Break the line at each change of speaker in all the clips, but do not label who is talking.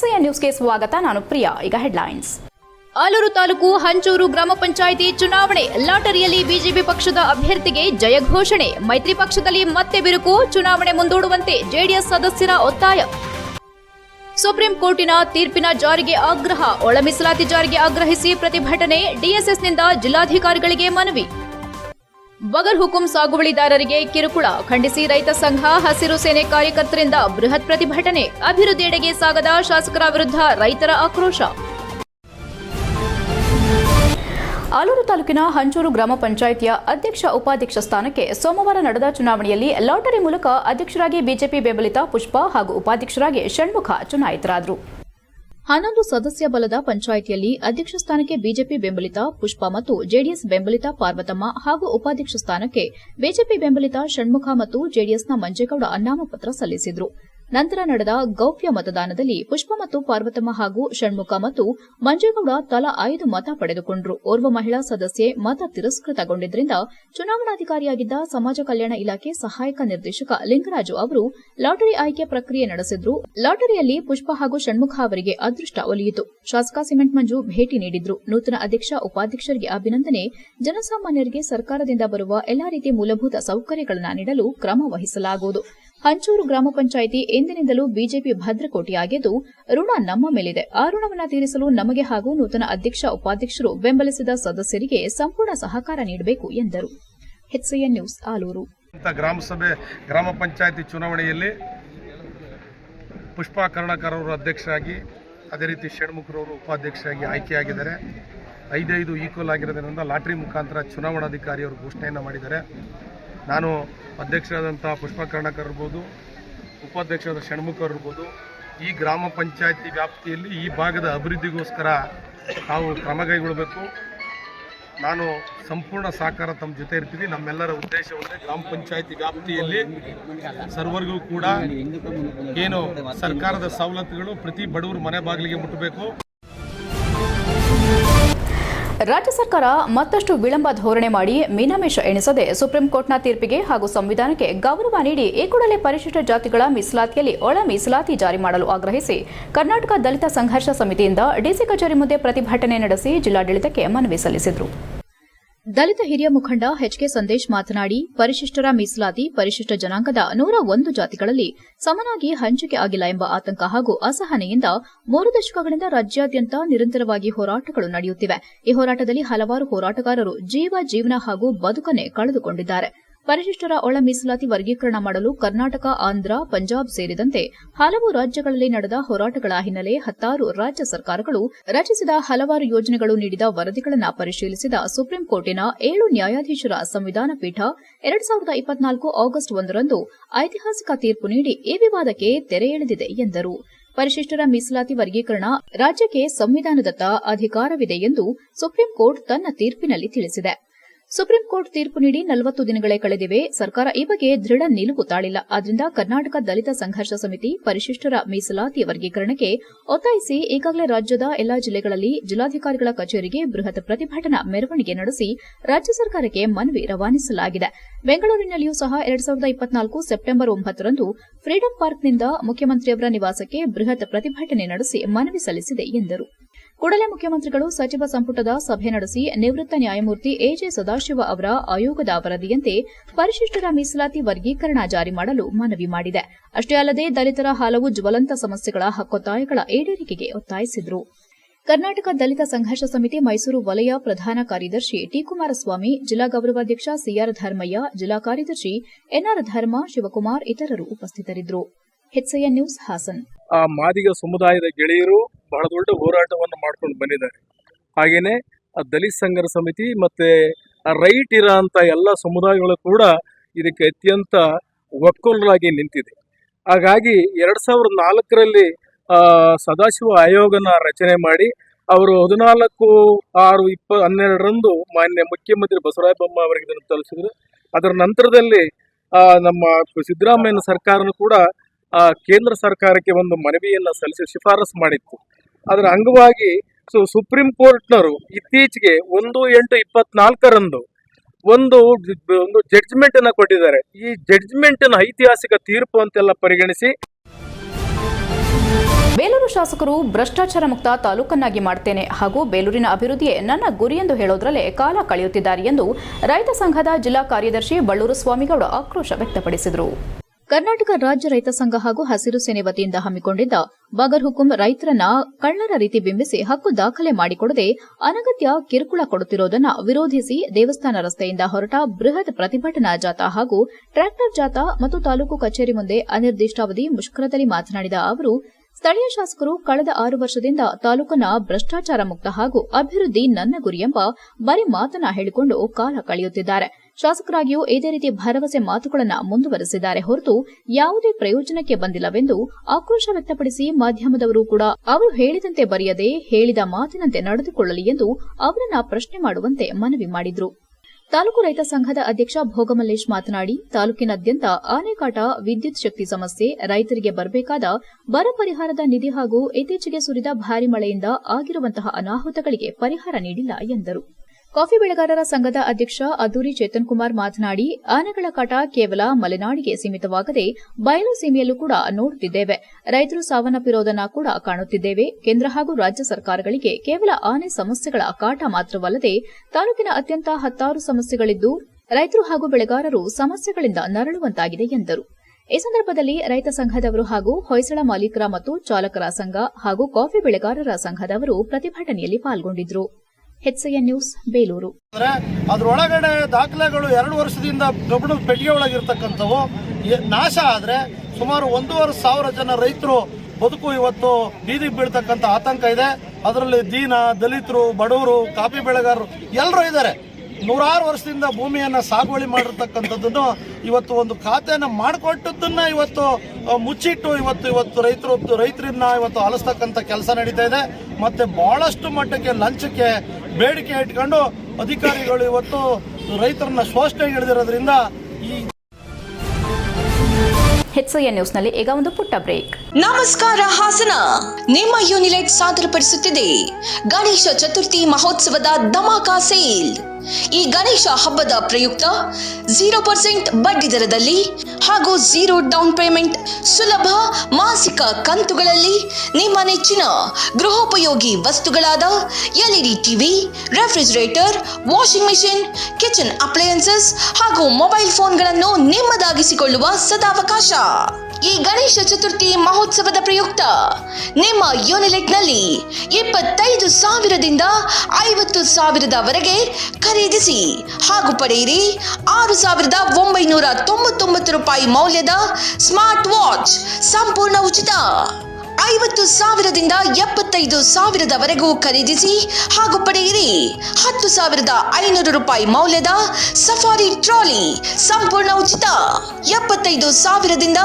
HCN ನ್ಯೂಸ್ಗೆ ಸ್ವಾಗತ, ನಾನು ಪ್ರಿಯಾ. ಈಗ ಹೆಡ್ಲೈನ್ಸ್.
ಆಲೂರು ತಾಲೂಕು ಹಂಚೂರು ಗ್ರಾಮ ಪಂಚಾಯಿತಿ ಚುನಾವಣೆ. ಲಾಟರಿಯಲ್ಲಿ ಬಿಜೆಪಿ ಪಕ್ಷದ ಅಭ್ಯರ್ಥಿಗೆ ಜಯ ಘೋಷಣೆ. ಮೈತ್ರಿ ಪಕ್ಷದಲ್ಲಿ ಮತ್ತೆ ಬಿರುಕು, ಚುನಾವಣೆ ಮುಂದೂಡುವಂತೆ ಜೆಡಿಎಸ್ ಸದಸ್ಯರ ಒತ್ತಾಯ. ಸುಪ್ರೀಂ ಕೋರ್ಟಿನ ತೀರ್ಪಿನ ಜಾರಿಗೆ ಆಗ್ರಹ. ಒಳ ಮೀಸಲಾತಿ ಜಾರಿಗೆ ಆಗ್ರಹಿಸಿ ಪ್ರತಿಭಟನೆ. ಡಿಎಸ್ಎಸ್ನಿಂದ ಜಿಲ್ಲಾಧಿಕಾರಿಗಳಿಗೆ ಮನವಿ. ಬಗರ್ ಹುಕುಂ ಸಾಗುವಳಿದಾರರಿಗೆ ಕಿರುಕುಳ ಖಂಡಿಸಿ ರೈತ ಸಂಘ, ಹಸಿರು ಸೇನೆ ಕಾರ್ಯಕರ್ತರಿಂದ ಬೃಹತ್ ಪ್ರತಿಭಟನೆ. ಅಭಿವೃದ್ಧಿಯೆಡೆಗೆ ಸಾಗದ ಶಾಸಕರ ವಿರುದ್ಧ ರೈತರ ಆಕ್ರೋಶ.
ಆಲೂರು ತಾಲೂಕಿನ ಹಂಚೂರು ಗ್ರಾಮ ಪಂಚಾಯಿತಿಯ ಅಧ್ಯಕ್ಷ ಉಪಾಧ್ಯಕ್ಷ ಸ್ಥಾನಕ್ಕೆ ಸೋಮವಾರ ನಡೆದ ಚುನಾವಣೆಯಲ್ಲಿ ಲಾಟರಿ ಮೂಲಕ ಅಧ್ಯಕ್ಷರಾಗಿ ಬಿಜೆಪಿ ಬೆಂಬಲಿತ ಪುಷ್ಪ ಹಾಗೂ ಉಪಾಧ್ಯಕ್ಷರಾಗಿ ಷಣ್ಮುಖ ಚುನಾಯಿತರಾದರು. ಹನ್ನೊಂದು ಸದಸ್ಯ ಬಲದ ಪಂಚಾಯಿತಿಯಲ್ಲಿ ಅಧ್ಯಕ್ಷ ಸ್ಥಾನಕ್ಕೆ ಬಿಜೆಪಿ ಬೆಂಬಲಿತ ಪುಷ್ಪ ಮತ್ತು ಜೆಡಿಎಸ್ ಬೆಂಬಲಿತ ಪಾರ್ವತಮ್ಮ ಹಾಗೂ ಉಪಾಧ್ಯಕ್ಷ ಸ್ಥಾನಕ್ಕೆ ಬಿಜೆಪಿ ಬೆಂಬಲಿತ ಷಣ್ಮುಖ ಮತ್ತು ಜೆಡಿಎಸ್ನ ಮಂಜೇಗೌಡ ನಾಮಪತ್ರ ಸಲ್ಲಿಸಿದ್ರು. ನಂತರ ನಡೆದ ಗೌಪ್ಯ ಮತದಾನದಲ್ಲಿ ಪುಷ್ಪ ಮತ್ತು ಪಾರ್ವತಮ್ಮ ಹಾಗೂ ಷಣ್ಮುಖ ಮತ್ತು ಮಂಜೇಗೌಡ ತಲಾ ಐದು ಮತ ಪಡೆದುಕೊಂಡರು. ಓರ್ವ ಮಹಿಳಾ ಸದಸ್ಯೆ ಮತ ತಿರಸ್ಕೃತಗೊಂಡಿದ್ದರಿಂದ ಚುನಾವಣಾಧಿಕಾರಿಯಾಗಿದ್ದ ಸಮಾಜ ಕಲ್ಯಾಣ ಇಲಾಖೆ ಸಹಾಯಕ ನಿರ್ದೇಶಕ ಲಿಂಗರಾಜು ಅವರು ಲಾಟರಿ ಆಯ್ಕೆ ಪ್ರಕ್ರಿಯೆ ನಡೆಸಿದ್ರು. ಲಾಟರಿಯಲ್ಲಿ ಪುಷ್ಪ ಹಾಗೂ ಷಣ್ಮುಖ ಅವರಿಗೆ ಅದೃಷ್ಟ ಒಲಿಯಿತು. ಶಾಸಕ ಸಿಮೆಂಟ್ ಮಂಜು ಭೇಟಿ ನೀಡಿದ್ರು. ನೂತನ ಅಧ್ಯಕ್ಷ, ಉಪಾಧ್ಯಕ್ಷರಿಗೆ ಅಭಿನಂದನೆ. ಜನಸಾಮಾನ್ಯರಿಗೆ ಸರ್ಕಾರದಿಂದ ಬರುವ ಎಲ್ಲಾ ರೀತಿಯ ಮೂಲಭೂತ ಸೌಕರ್ಯಗಳನ್ನು ನೀಡಲು ಕ್ರಮ ವಹಿಸಲಾಗುವುದು. ಹಂಚೂರು ಗ್ರಾಮ ಪಂಚಾಯಿತಿ ಎಂದಿನಿಂದಲೂ ಬಿಜೆಪಿ ಭದ್ರಕೋಟೆಯಾಗಿದ್ದು, ಋಣ ನಮ್ಮ ಮೇಲಿದೆ. ಆ ಋಣವನ್ನು ತೀರಿಸಲು ನಮಗೆ ಹಾಗೂ ನೂತನ ಅಧ್ಯಕ್ಷ, ಉಪಾಧ್ಯಕ್ಷರು ಬೆಂಬಲಿಸಿದ ಸದಸ್ಯರಿಗೆ ಸಂಪೂರ್ಣ ಸಹಕಾರ ನೀಡಬೇಕು ಎಂದರು. ನ್ಯೂಸ್, ಆಲೂರು.
ಅಂತ ಗ್ರಾಮ ಪಂಚಾಯಿತಿ ಚುನಾವಣೆಯಲ್ಲಿ ಪುಷ್ಪಾ ಕರ್ಣಕರ್ ಅವರು ಅಧ್ಯಕ್ಷರಾಗಿ, ಅದೇ ರೀತಿ ಷಣ್ಮುಖರವರು ಉಪಾಧ್ಯಕ್ಷರಾಗಿ ಆಯ್ಕೆಯಾಗಿದ್ದಾರೆ. ಐದೈದು ಈಕ್ವಲ್ ಆಗಿರೋದ್ರಿಂದ ಲಾಟ್ರಿ ಮುಖಾಂತರ ಚುನಾವಣಾಧಿಕಾರಿಯವರು ಘೋಷಣೆಯನ್ನು ಮಾಡಿದ್ದಾರೆ. ನಾನು ಅಧ್ಯಕ್ಷರಾದಂಥ ಪುಷ್ಪ ಕರ್ಣಕರ್ ಇರ್ಬೋದು, ಉಪಾಧ್ಯಕ್ಷರಾದ ಷಣ್ಮುಖ ಇರ್ಬೋದು, ಈ ಗ್ರಾಮ ಪಂಚಾಯತಿ ವ್ಯಾಪ್ತಿಯಲ್ಲಿ ಈ ಭಾಗದ ಅಭಿವೃದ್ಧಿಗೋಸ್ಕರ ನಾವು ಕ್ರಮ ಕೈಗೊಳ್ಳಬೇಕು ನಾನು ಸಂಪೂರ್ಣ ಸಹಕಾರ ತಮ್ಮ ಜೊತೆ ಇರ್ತೀನಿ. ನಮ್ಮೆಲ್ಲರ ಉದ್ದೇಶ ಒಂದೇ, ಗ್ರಾಮ ಪಂಚಾಯತಿ ವ್ಯಾಪ್ತಿಯಲ್ಲಿ ಸರ್ವರಿಗೂ ಕೂಡ ಏನು ಸರ್ಕಾರದ ಸವಲತ್ತುಗಳು ಪ್ರತಿ ಬಡವರು ಮನೆ ಬಾಗಿಲಿಗೆ ಮುಟ್ಟಬೇಕು
ರಾಜ್ಯ ಸರ್ಕಾರ ಮತ್ತಷ್ಟು ವಿಳಂಬ ಧೋರಣೆ ಮಾಡಿ ಮೀನಾಮೇಷ ಎಣಿಸದೆ ಸುಪ್ರೀಂ ಕೋರ್ಟ್ನ ತೀರ್ಪಿಗೆ ಹಾಗೂ ಸಂವಿಧಾನಕ್ಕೆ ಗೌರವ ನೀಡಿ ಈ ಕೂಡಲೇ ಪರಿಶಿಷ್ಟ ಜಾತಿಗಳ ಮೀಸಲಾತಿಯಲ್ಲಿ ಒಳ ಮೀಸಲಾತಿ ಜಾರಿ ಮಾಡಲು ಆಗ್ರಹಿಸಿ ಕರ್ನಾಟಕ ದಲಿತ ಸಂಘರ್ಷ ಸಮಿತಿಯಿಂದ ಡಿಸಿ ಕಚೇರಿ ಮುಂದೆ ಪ್ರತಿಭಟನೆ ನಡೆಸಿ ಜಿಲ್ಲಾಡಳಿತಕ್ಕೆ ಮನವಿ ಸಲ್ಲಿಸಿದರು. ದಲಿತ ಹಿರಿಯ ಮುಖಂಡ ಎಚ್ಕೆ ಸಂದೇಶ್ ಮಾತನಾಡಿ, ಪರಿಶಿಷ್ಟರ ಮೀಸಲಾತಿ ಪರಿಶಿಷ್ಟ ಜನಾಂಗದ ನೂರ ಒಂದು ಜಾತಿಗಳಲ್ಲಿ ಸಮನಾಗಿ ಹಂಚಿಕೆ ಆಗಿಲ್ಲ ಎಂಬ ಆತಂಕ ಹಾಗೂ ಅಸಹನೆಯಿಂದ ಮೂರು ದಶಕಗಳಿಂದ ರಾಜ್ಯಾದ್ಯಂತ ನಿರಂತರವಾಗಿ ಹೋರಾಟಗಳು ನಡೆಯುತ್ತಿವೆ. ಈ ಹೋರಾಟದಲ್ಲಿ ಹಲವಾರು ಹೋರಾಟಗಾರರು ಜೀವ, ಜೀವನ ಹಾಗೂ ಬದುಕನ್ನೇ ಕಳೆದುಕೊಂಡಿದ್ದಾರೆ. ಪರಿಶಿಷ್ಟರ ಒಳ ಮೀಸಲಾತಿ ವರ್ಗೀಕರಣ ಮಾಡಲು ಕರ್ನಾಟಕ, ಆಂಧ್ರ, ಪಂಜಾಬ್ ಸೇರಿದಂತೆ ಹಲವು ರಾಜ್ಯಗಳಲ್ಲಿ ನಡೆದ ಹೋರಾಟಗಳ ಹಿನ್ನೆಲೆ ಹತ್ತಾರು ರಾಜ್ಯ ಸರ್ಕಾರಗಳು ರಚಿಸಿದ ಹಲವಾರು ಯೋಜನೆಗಳು ನೀಡಿದ ವರದಿಗಳನ್ನು ಪರಿಶೀಲಿಸಿದ ಸುಪ್ರೀಂಕೋರ್ಟಿನ ಏಳು ನ್ಯಾಯಾಧೀಶರ ಸಂವಿಧಾನ ಪೀಠ ಎರಡ್ ಸಾವಿರದ ಇಪ್ಪತ್ನಾಲ್ಕು ಆಗಸ್ಟ್ ಒಂದರಂದು ಐತಿಹಾಸಿಕ ತೀರ್ಪು ನೀಡಿ ಈ ವಿವಾದಕ್ಕೆ ತೆರೆ ಎಳೆದಿದೆ ಎಂದರು. ಪರಿಶಿಷ್ಟರ ಮೀಸಲಾತಿ ವರ್ಗೀಕರಣ ರಾಜ್ಯಕ್ಕೆ ಸಂವಿಧಾನದತ್ತ ಅಧಿಕಾರವಿದೆ ಎಂದು ಸುಪ್ರೀಂಕೋರ್ಟ್ ತನ್ನ ತೀರ್ಪಿನಲ್ಲಿ ತಿಳಿಸಿದೆ. ಸುಪ್ರೀಂ ಕೋರ್ಟ್ ತೀರ್ಪು ನೀಡಿ ನಲವತ್ತು ದಿನಗಳೇ ಕಳೆದಿವೆ. ಸರ್ಕಾರ ಈ ಬಗ್ಗೆ ದೃಢ ನಿಲುವು ತಾಳಿಲ್ಲ. ಆದ್ದರಿಂದ ಕರ್ನಾಟಕ ದಲಿತ ಸಂಘರ್ಷ ಸಮಿತಿ ಪರಿಶಿಷ್ಟರ ಮೀಸಲಾತಿ ವರ್ಗೀಕರಣಕ್ಕೆ ಒತ್ತಾಯಿಸಿ ಈಗಾಗಲೇ ರಾಜ್ಯದ ಎಲ್ಲಾ ಜಿಲ್ಲೆಗಳಲ್ಲಿ ಜಿಲ್ಲಾಧಿಕಾರಿಗಳ ಕಚೇರಿಗೆ ಬೃಹತ್ ಪ್ರತಿಭಟನಾ ಮೆರವಣಿಗೆ ನಡೆಸಿ ರಾಜ್ಯ ಸರ್ಕಾರಕ್ಕೆ ಮನವಿ ರವಾನಿಸಲಾಗಿದೆ. ಬೆಂಗಳೂರಿನಲ್ಲಿಯೂ ಸಹ ಎರಡ್ ಸಾವಿರದ ಇಪ್ಪತ್ನಾಲ್ಕು ಸೆಪ್ಟೆಂಬರ್ ಒಂಬತ್ತರಂದು ಫ್ರೀಡಂ ಪಾರ್ಕ್ನಿಂದ ಮುಖ್ಯಮಂತ್ರಿಯವರ ನಿವಾಸಕ್ಕೆ ಬೃಹತ್ ಪ್ರತಿಭಟನೆ ನಡೆಸಿ ಮನವಿ ಸಲ್ಲಿಸಿದೆ ಎಂದರು. ಕೂಡಲೇ ಮುಖ್ಯಮಂತ್ರಿಗಳು ಸಚಿವ ಸಂಪುಟದ ಸಭೆ ನಡೆಸಿ ನಿವೃತ್ತ ನ್ಯಾಯಮೂರ್ತಿ ಎಜೆ ಸದಾಶಿವ ಅವರ ಆಯೋಗದ ವರದಿಯಂತೆ ಪರಿಶಿಷ್ಟರ ಮೀಸಲಾತಿ ವರ್ಗೀಕರಣ ಜಾರಿ ಮಾಡಲು ಮನವಿ ಮಾಡಿದೆ. ಅಷ್ಟೇ ಅಲ್ಲದೆ ದಲಿತರ ಹಲವು ಜ್ವಲಂತ ಸಮಸ್ಯೆಗಳ ಹಕ್ಕೊತ್ತಾಯಗಳ ಈಡೇರಿಕೆಗೆ ಒತ್ತಾಯಿಸಿದರು. ಕರ್ನಾಟಕ ದಲಿತ ಸಂಘರ್ಷ ಸಮಿತಿ ಮೈಸೂರು ವಲಯ ಪ್ರಧಾನ ಕಾರ್ಯದರ್ಶಿ ಟಿ ಕುಮಾರಸ್ವಾಮಿ ಜಿಲ್ಲಾ ಗೌರವಾಧ್ಯಕ್ಷ ಸಿಆರ್ ಧರ್ಮಯ್ಯ, ಜಿಲ್ಲಾ ಕಾರ್ಯದರ್ಶಿ ಎನ್ಆರ್ ಧರ್ಮ, ಶಿವಕುಮಾರ್ ಇತರರು ಉಪಸ್ಥಿತರಿದ್ದರು. HCN news Hassan.
ಆ ಮಾದಿಗ ಸಮುದಾಯದ ಗೆಳೆಯರು ಬಹಳ ದೊಡ್ಡ ಹೋರಾಟವನ್ನು ಮಾಡ್ಕೊಂಡು ಬಂದಿದ್ದಾರೆ. ಹಾಗೇನೆ ದಲಿತ ಸಂಘರ ಸಮಿತಿ ಮತ್ತೆ ರೈಟ್ ಇರೋ ಅಂತ ಎಲ್ಲ ಸಮುದಾಯಗಳು ಕೂಡ ಇದಕ್ಕೆ ಅತ್ಯಂತ ಒಕ್ಕೊಲರಾಗಿ ನಿಂತಿದೆ. ಹಾಗಾಗಿ ಎರಡ್ ಸಾವಿರದ ನಾಲ್ಕರಲ್ಲಿ ಸದಾಶಿವ ಆಯೋಗನ ರಚನೆ ಮಾಡಿ ಅವರು ಹದಿನಾಲ್ಕು ಆರು ಇಪ್ಪ, ಹನ್ನೆರಡರಂದು ಮಾನ್ಯ ಮುಖ್ಯಮಂತ್ರಿ ಬಸವರಾಜ ಬೊಮ್ಮಾಯಿ ಅವರಿಗೆ ಇದನ್ನು ತಲುಪಿಸಿದ್ರು. ಅದರ ನಂತರದಲ್ಲಿ ನಮ್ಮ ಸಿದ್ದರಾಮಯ್ಯನ ಸರ್ಕಾರನು ಕೂಡ ಕೇಂದ್ರ ಸರ್ಕಾರಕ್ಕೆ ಒಂದು ಮನವಿಯನ್ನು ಸಲ್ಲಿಸಿ ಶಿಫಾರಸು ಮಾಡಿತ್ತು. ಅದರ ಅಂಗವಾಗಿ ಸೊ ಸುಪ್ರೀಂ ಕೋರ್ಟ್ನವರು ಇತ್ತೀಚೆಗೆ ಒಂದು ಎಂಟು ಇಪ್ಪತ್ನಾಲ್ಕರಂದು ಒಂದು ಒಂದು ಜಡ್ಜ್ಮೆಂಟ್ ಅನ್ನ ಕೊಟ್ಟಿದ್ದಾರೆ. ಈ ಜಡ್ಜ್ಮೆಂಟ್ ಐತಿಹಾಸಿಕ ತೀರ್ಪು ಅಂತೆಲ್ಲ ಪರಿಗಣಿಸಿ
ಬೇಲೂರು ಶಾಸಕರು ಭ್ರಷ್ಟಾಚಾರ ಮುಕ್ತ ತಾಲೂಕನ್ನಾಗಿ ಮಾಡ್ತೇನೆ ಹಾಗೂ ಬೇಲೂರಿನ ಅಭಿವೃದ್ಧಿಯೇ ನನ್ನ ಗುರಿ ಎಂದು ಹೇಳೋದ್ರಲ್ಲೇ ಕಾಲ ಕಳೆಯುತ್ತಿದ್ದಾರೆ ಎಂದು ರೈತ ಸಂಘದ ಜಿಲ್ಲಾ ಕಾರ್ಯದರ್ಶಿ ಬಳ್ಳೂರು ಸ್ವಾಮಿಗೌಡ ಆಕ್ರೋಶ ವ್ಯಕ್ತಪಡಿಸಿದರು. ಕರ್ನಾಟಕ ರಾಜ್ಯ ರೈತ ಸಂಘ ಹಾಗೂ ಹಸಿರು ಸೇನೆ ವತಿಯಿಂದ ಹಮ್ಮಿಕೊಂಡಿದ್ದ ಬಗರ್ ಹುಕುಂ ರೈತರನ್ನ ಕಳ್ಳರ ರೀತಿ ಬಿಂಬಿಸಿ ಹಕ್ಕು ದಾಖಲೆ ಮಾಡಿಕೊಡದೆ ಅನಗತ್ಯ ಕಿರುಕುಳ ಕೊಡುತ್ತಿರುವುದನ್ನು ವಿರೋಧಿಸಿ ದೇವಸ್ಥಾನ ರಸ್ತೆಯಿಂದ ಹೊರಟ ಬೃಹತ್ ಪ್ರತಿಭಟನಾ ಜಾಥಾ ಹಾಗೂ ಟ್ರ್ಯಾಕ್ಟರ್ ಜಾಥಾ ಮತ್ತು ತಾಲೂಕು ಕಚೇರಿ ಮುಂದೆ ಅನಿರ್ದಿಷ್ಟಾವಧಿ ಮುಷ್ಕರದಲ್ಲಿ ಮಾತನಾಡಿದ ಅವರು, ಸ್ಥಳೀಯ ಶಾಸಕರು ಕಳೆದ ಆರು ವರ್ಷದಿಂದ ತಾಲೂಕನ್ನ ಭ್ರಷ್ಟಾಚಾರ ಮುಕ್ತ ಹಾಗೂ ಅಭಿವೃದ್ಧಿ ನನ್ನ ಗುರಿ ಎಂಬ ಬರಿ ಮಾತನ್ನ ಹೇಳಿಕೊಂಡು ಕಾಲ ಕಳೆಯುತ್ತಿದ್ದಾರೆ. ಶಾಸಕರಾಗಿಯೂ ಇದೇ ರೀತಿ ಭರವಸೆ ಮಾತುಗಳನ್ನು ಮುಂದುವರೆಸಿದ್ದಾರೆ ಹೊರತು ಯಾವುದೇ ಪ್ರಯೋಜನಕ್ಕೆ ಬಂದಿಲ್ಲವೆಂದು ಆಕ್ರೋಶ ವ್ಯಕ್ತಪಡಿಸಿ ಮಾಧ್ಯಮದವರು ಕೂಡ ಅವರು ಹೇಳಿದಂತೆ ಬರೆಯದೆ ಹೇಳಿದ ಮಾತಿನಂತೆ ನಡೆದುಕೊಳ್ಳಲಿ ಎಂದು ಅವರನ್ನ ಪ್ರಶ್ನೆ ಮಾಡುವಂತೆ ಮನವಿ ಮಾಡಿದ್ರು. ತಾಲೂಕು ರೈತ ಸಂಘದ ಅಧ್ಯಕ್ಷ ಭೋಗಮಲ್ಲೇಶ್ ಮಾತನಾಡಿ, ತಾಲೂಕಿನಾದ್ಯಂತ ಆನೆಕಾಟ, ವಿದ್ಯುತ್ ಶಕ್ತಿ ಸಮಸ್ಯೆ, ರೈತರಿಗೆ ಬರಬೇಕಾದ ಬರ ಪರಿಹಾರದ ನಿಧಿ ಹಾಗೂ ಇತ್ತೀಚೆಗೆ ಸುರಿದ ಭಾರಿ ಮಳೆಯಿಂದ ಆಗಿರುವಂತಹ ಅನಾಹುತಗಳಿಗೆ ಪರಿಹಾರ ನೀಡಿಲ್ಲ ಎಂದರು. ಕಾಫಿ ಬೆಳೆಗಾರರ ಸಂಘದ ಅಧ್ಯಕ್ಷ ಅದ್ದೂರಿ ಚೇತನ್ ಕುಮಾರ್ ಮಾತನಾಡಿ, ಆನೆಗಳ ಕಾಟ ಕೇವಲ ಮಲೆನಾಡಿಗೆ ಸೀಮಿತವಾಗದೆ ಬಯಲು ಸೀಮೆಯಲ್ಲೂ ಕೂಡ ನೋಡುತ್ತಿದ್ದೇವೆ. ರೈತರು ಸಾವನ್ನಪ್ಪಿರೋದನ್ನ ಕೂಡ ಕಾಣುತ್ತಿದ್ದೇವೆ. ಕೇಂದ್ರ ಹಾಗೂ ರಾಜ್ಯ ಸರ್ಕಾರಗಳಿಗೆ ಕೇವಲ ಆನೆ ಸಮಸ್ಯೆಗಳ ಕಾಟ ಮಾತ್ರವಲ್ಲದೆ ತಾಲೂಕಿನ ಅತ್ಯಂತ ಹತ್ತಾರು ಸಮಸ್ಯೆಗಳಿದ್ದು, ರೈತರು ಹಾಗೂ ಬೆಳೆಗಾರರು ಸಮಸ್ಯೆಗಳಿಂದ ನರಳುವಂತಾಗಿದೆ ಎಂದರು. ಈ ಸಂದರ್ಭದಲ್ಲಿ ರೈತ ಸಂಘದವರು ಹಾಗೂ ಹೊಯ್ಸಳ ಮಾಲೀಕರ ಮತ್ತು ಚಾಲಕರ ಸಂಘ ಹಾಗೂ ಕಾಫಿ ಬೆಳೆಗಾರರ ಸಂಘದವರು ಪ್ರತಿಭಟನೆಯಲ್ಲಿ ಪಾಲ್ಗೊಂಡಿದ್ದರು ಹೆಚ್ಎನ್ ನ್ಯೂಸ್ ಬೇಲೂರು.
ಅದರೊಳಗಡೆ ದಾಖಲೆಗಳು ಎರಡು ವರ್ಷದಿಂದ ಕಬ್ಬಣದ ಪೆಟ್ಟಿಗೆ ಒಳಗಿರ್ತಕ್ಕಂಥವು ನಾಶ ಆದ್ರೆ ಸುಮಾರು ಒಂದೂವರೆ ಸಾವಿರ ಜನ ರೈತರು ಬದುಕು ಇವತ್ತು ಬೀದಿಗೆ ಬೀಳ್ತಕ್ಕಂಥ ಆತಂಕ ಇದೆ. ಅದರಲ್ಲಿ ದೀನ, ದಲಿತರು, ಬಡವರು, ಕಾಫಿ ಬೆಳೆಗಾರರು ಎಲ್ಲರೂ ಇದ್ದಾರೆ. ನೂರಾರು ವರ್ಷದಿಂದ ಭೂಮಿಯನ್ನ ಸಾಗುವಳಿ ಮಾಡಿರ್ತಕ್ಕಂಥದ್ದನ್ನು ಇವತ್ತು ಒಂದು ಖಾತೆಯನ್ನು ಮಾಡಿಕೊಟ್ಟದ್ದನ್ನ ಇವತ್ತು ಮುಚ್ಚಿಟ್ಟು ಇವತ್ತು ಇವತ್ತು ರೈತರು, ರೈತರನ್ನ ಇವತ್ತು ಅಲಸ್ತಕ್ಕಂಥ ಕೆಲಸ ನಡೀತಾ ಇದೆ. ಮತ್ತೆ ಬಹಳಷ್ಟು ಮಟ್ಟಕ್ಕೆ ಲಂಚಕ್ಕೆ ಬೇಡಿಕೆ ಇಟ್ಕೊಂಡು ಅಧಿಕಾರಿಗಳು ಇವತ್ತು ರೈತರನ್ನ ಶೋಷಣೆಗೆ ಹಿಡಿದಿರೋದ್ರಿಂದ ಈ
ಹೆಚ್ಎನ್ ನ್ಯೂಸ್ನಲ್ಲಿ ಈಗ ಒಂದು ಪುಟ್ಟ ಬ್ರೇಕ್.
ನಮಸ್ಕಾರ ಹಾಸನ. ನಿಮ್ಮ ಯೂನಿಲೈಟ್ ಸಾದರಪಡಿಸುತ್ತಿದೆ. ಗಣೇಶ ಚತುರ್ಥಿ ಮಹೋತ್ಸವದ ಧಮಾಕ ಸೇಲ್. ಈ ಗಣೇಶ ಹಬ್ಬದ ಪ್ರಯುಕ್ತ ಝೀರೋ ಪರ್ಸೆಂಟ್ ಬಡ್ಡಿ ದರದಲ್ಲಿ ಹಾಗೂ ಝೀರೋ ಡೌನ್ ಪೇಮೆಂಟ್ ಸುಲಭ ಮಾಸಿಕ ಕಂತುಗಳಲ್ಲಿ ನಿಮ್ಮ ನೆಚ್ಚಿನ ಗೃಹೋಪಯೋಗಿ ವಸ್ತುಗಳಾದ LED TV, refrigerator, washing machine, kitchen appliances ಹಾಗೂ ಮೊಬೈಲ್ ಫೋನ್ಗಳನ್ನು ನಿಮ್ಮದಾಗಿಸಿಕೊಳ್ಳುವ ಸದಾವಕಾಶ. ಈ ಗಣೇಶ ಚತುರ್ಥಿ ಮಹೋತ್ಸವದ ಪ್ರಯುಕ್ತ. ನಿಮ್ಮ ಯೂನಿಲೆಟ್ನಲ್ಲಿ ಇಪ್ಪತ್ತೈದು ಸಾವಿರದಿಂದ ಐವತ್ತು ಸಾವಿರದವರೆಗೆ ಖರೀದಿಸಿ ಹಾಗೂ ಪಡೆಯಿರಿ ಆರು ಸಾವಿರದ ಒಂಬೈನೂರ ತೊಂಬತ್ತೊಂಬತ್ತು ರೂಪಾಯಿ ಮೌಲ್ಯದ ಸ್ಮಾರ್ಟ್ ವಾಚ್ ಸಂಪೂರ್ಣ ಉಚಿತ. ಐವತ್ತು ಸಾವಿರದಿಂದ ಎಪ್ಪತ್ತೈದು ಸಾವಿರದವರೆಗೂ ಖರೀದಿಸಿ ಹಾಗೂ ಪಡೆಯಿರಿ. ಹತ್ತು ಸಾವಿರದ ಐನೂರು ರೂಪಾಯಿ ಮೌಲ್ಯದ ಸಫಾರಿ ಟ್ರಾಲಿ ಸಂಪೂರ್ಣ ಉಚಿತ. ಎಪ್ಪತ್ತೈದು ಸಾವಿರದಿಂದ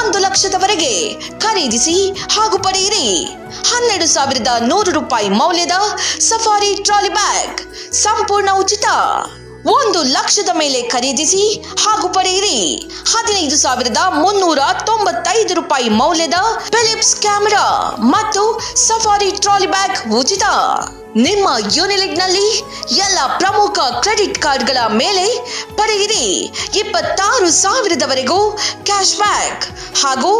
ಒಂದು ಲಕ್ಷದವರೆಗೆ ಖರೀದಿಸಿ ಹಾಗೂ ಪಡೆಯಿರಿ. ಹನ್ನೆರಡು ಸಾವಿರದ ನೂರು ರೂಪಾಯಿ ಮೌಲ್ಯದ ಸಫಾರಿ ಟ್ರಾಲಿ ಬ್ಯಾಗ್ ಸಂಪೂರ್ಣ ಉಚಿತ. ಒಂದು ಲಕ್ಷದ ಮೇಲೆ ಖರೀದಿಸಿ ಹಾಗೂ ಪಡೆಯಿರಿ. ಹದಿನೈದು ಸಾವಿರದ ಮುನ್ನೂರ ತೊಂಬತ್ತೈದು ರೂಪಾಯಿ ಮೌಲ್ಯದ ಫಿಲಿಪ್ಸ್ ಕ್ಯಾಮೆರಾ ಮತ್ತು ಸಫಾರಿ ಟ್ರಾಲಿ ಬ್ಯಾಗ್ ಉಚಿತ. ನಿಮ್ಮ ಯೂನಿಲಿಟ್ನಲ್ಲಿ ಎಲ್ಲ ಪ್ರಮುಖ ಕ್ರೆಡಿಟ್ ಕಾರ್ಡ್ಗಳ ಮೇಲೆ ಪಡೆಯಿರಿ. ಇಪ್ಪತ್ತಾರು ಸಾವಿರದವರೆಗೂ ಕ್ಯಾಶ್ ಬ್ಯಾಕ್ ಹಾಗೂ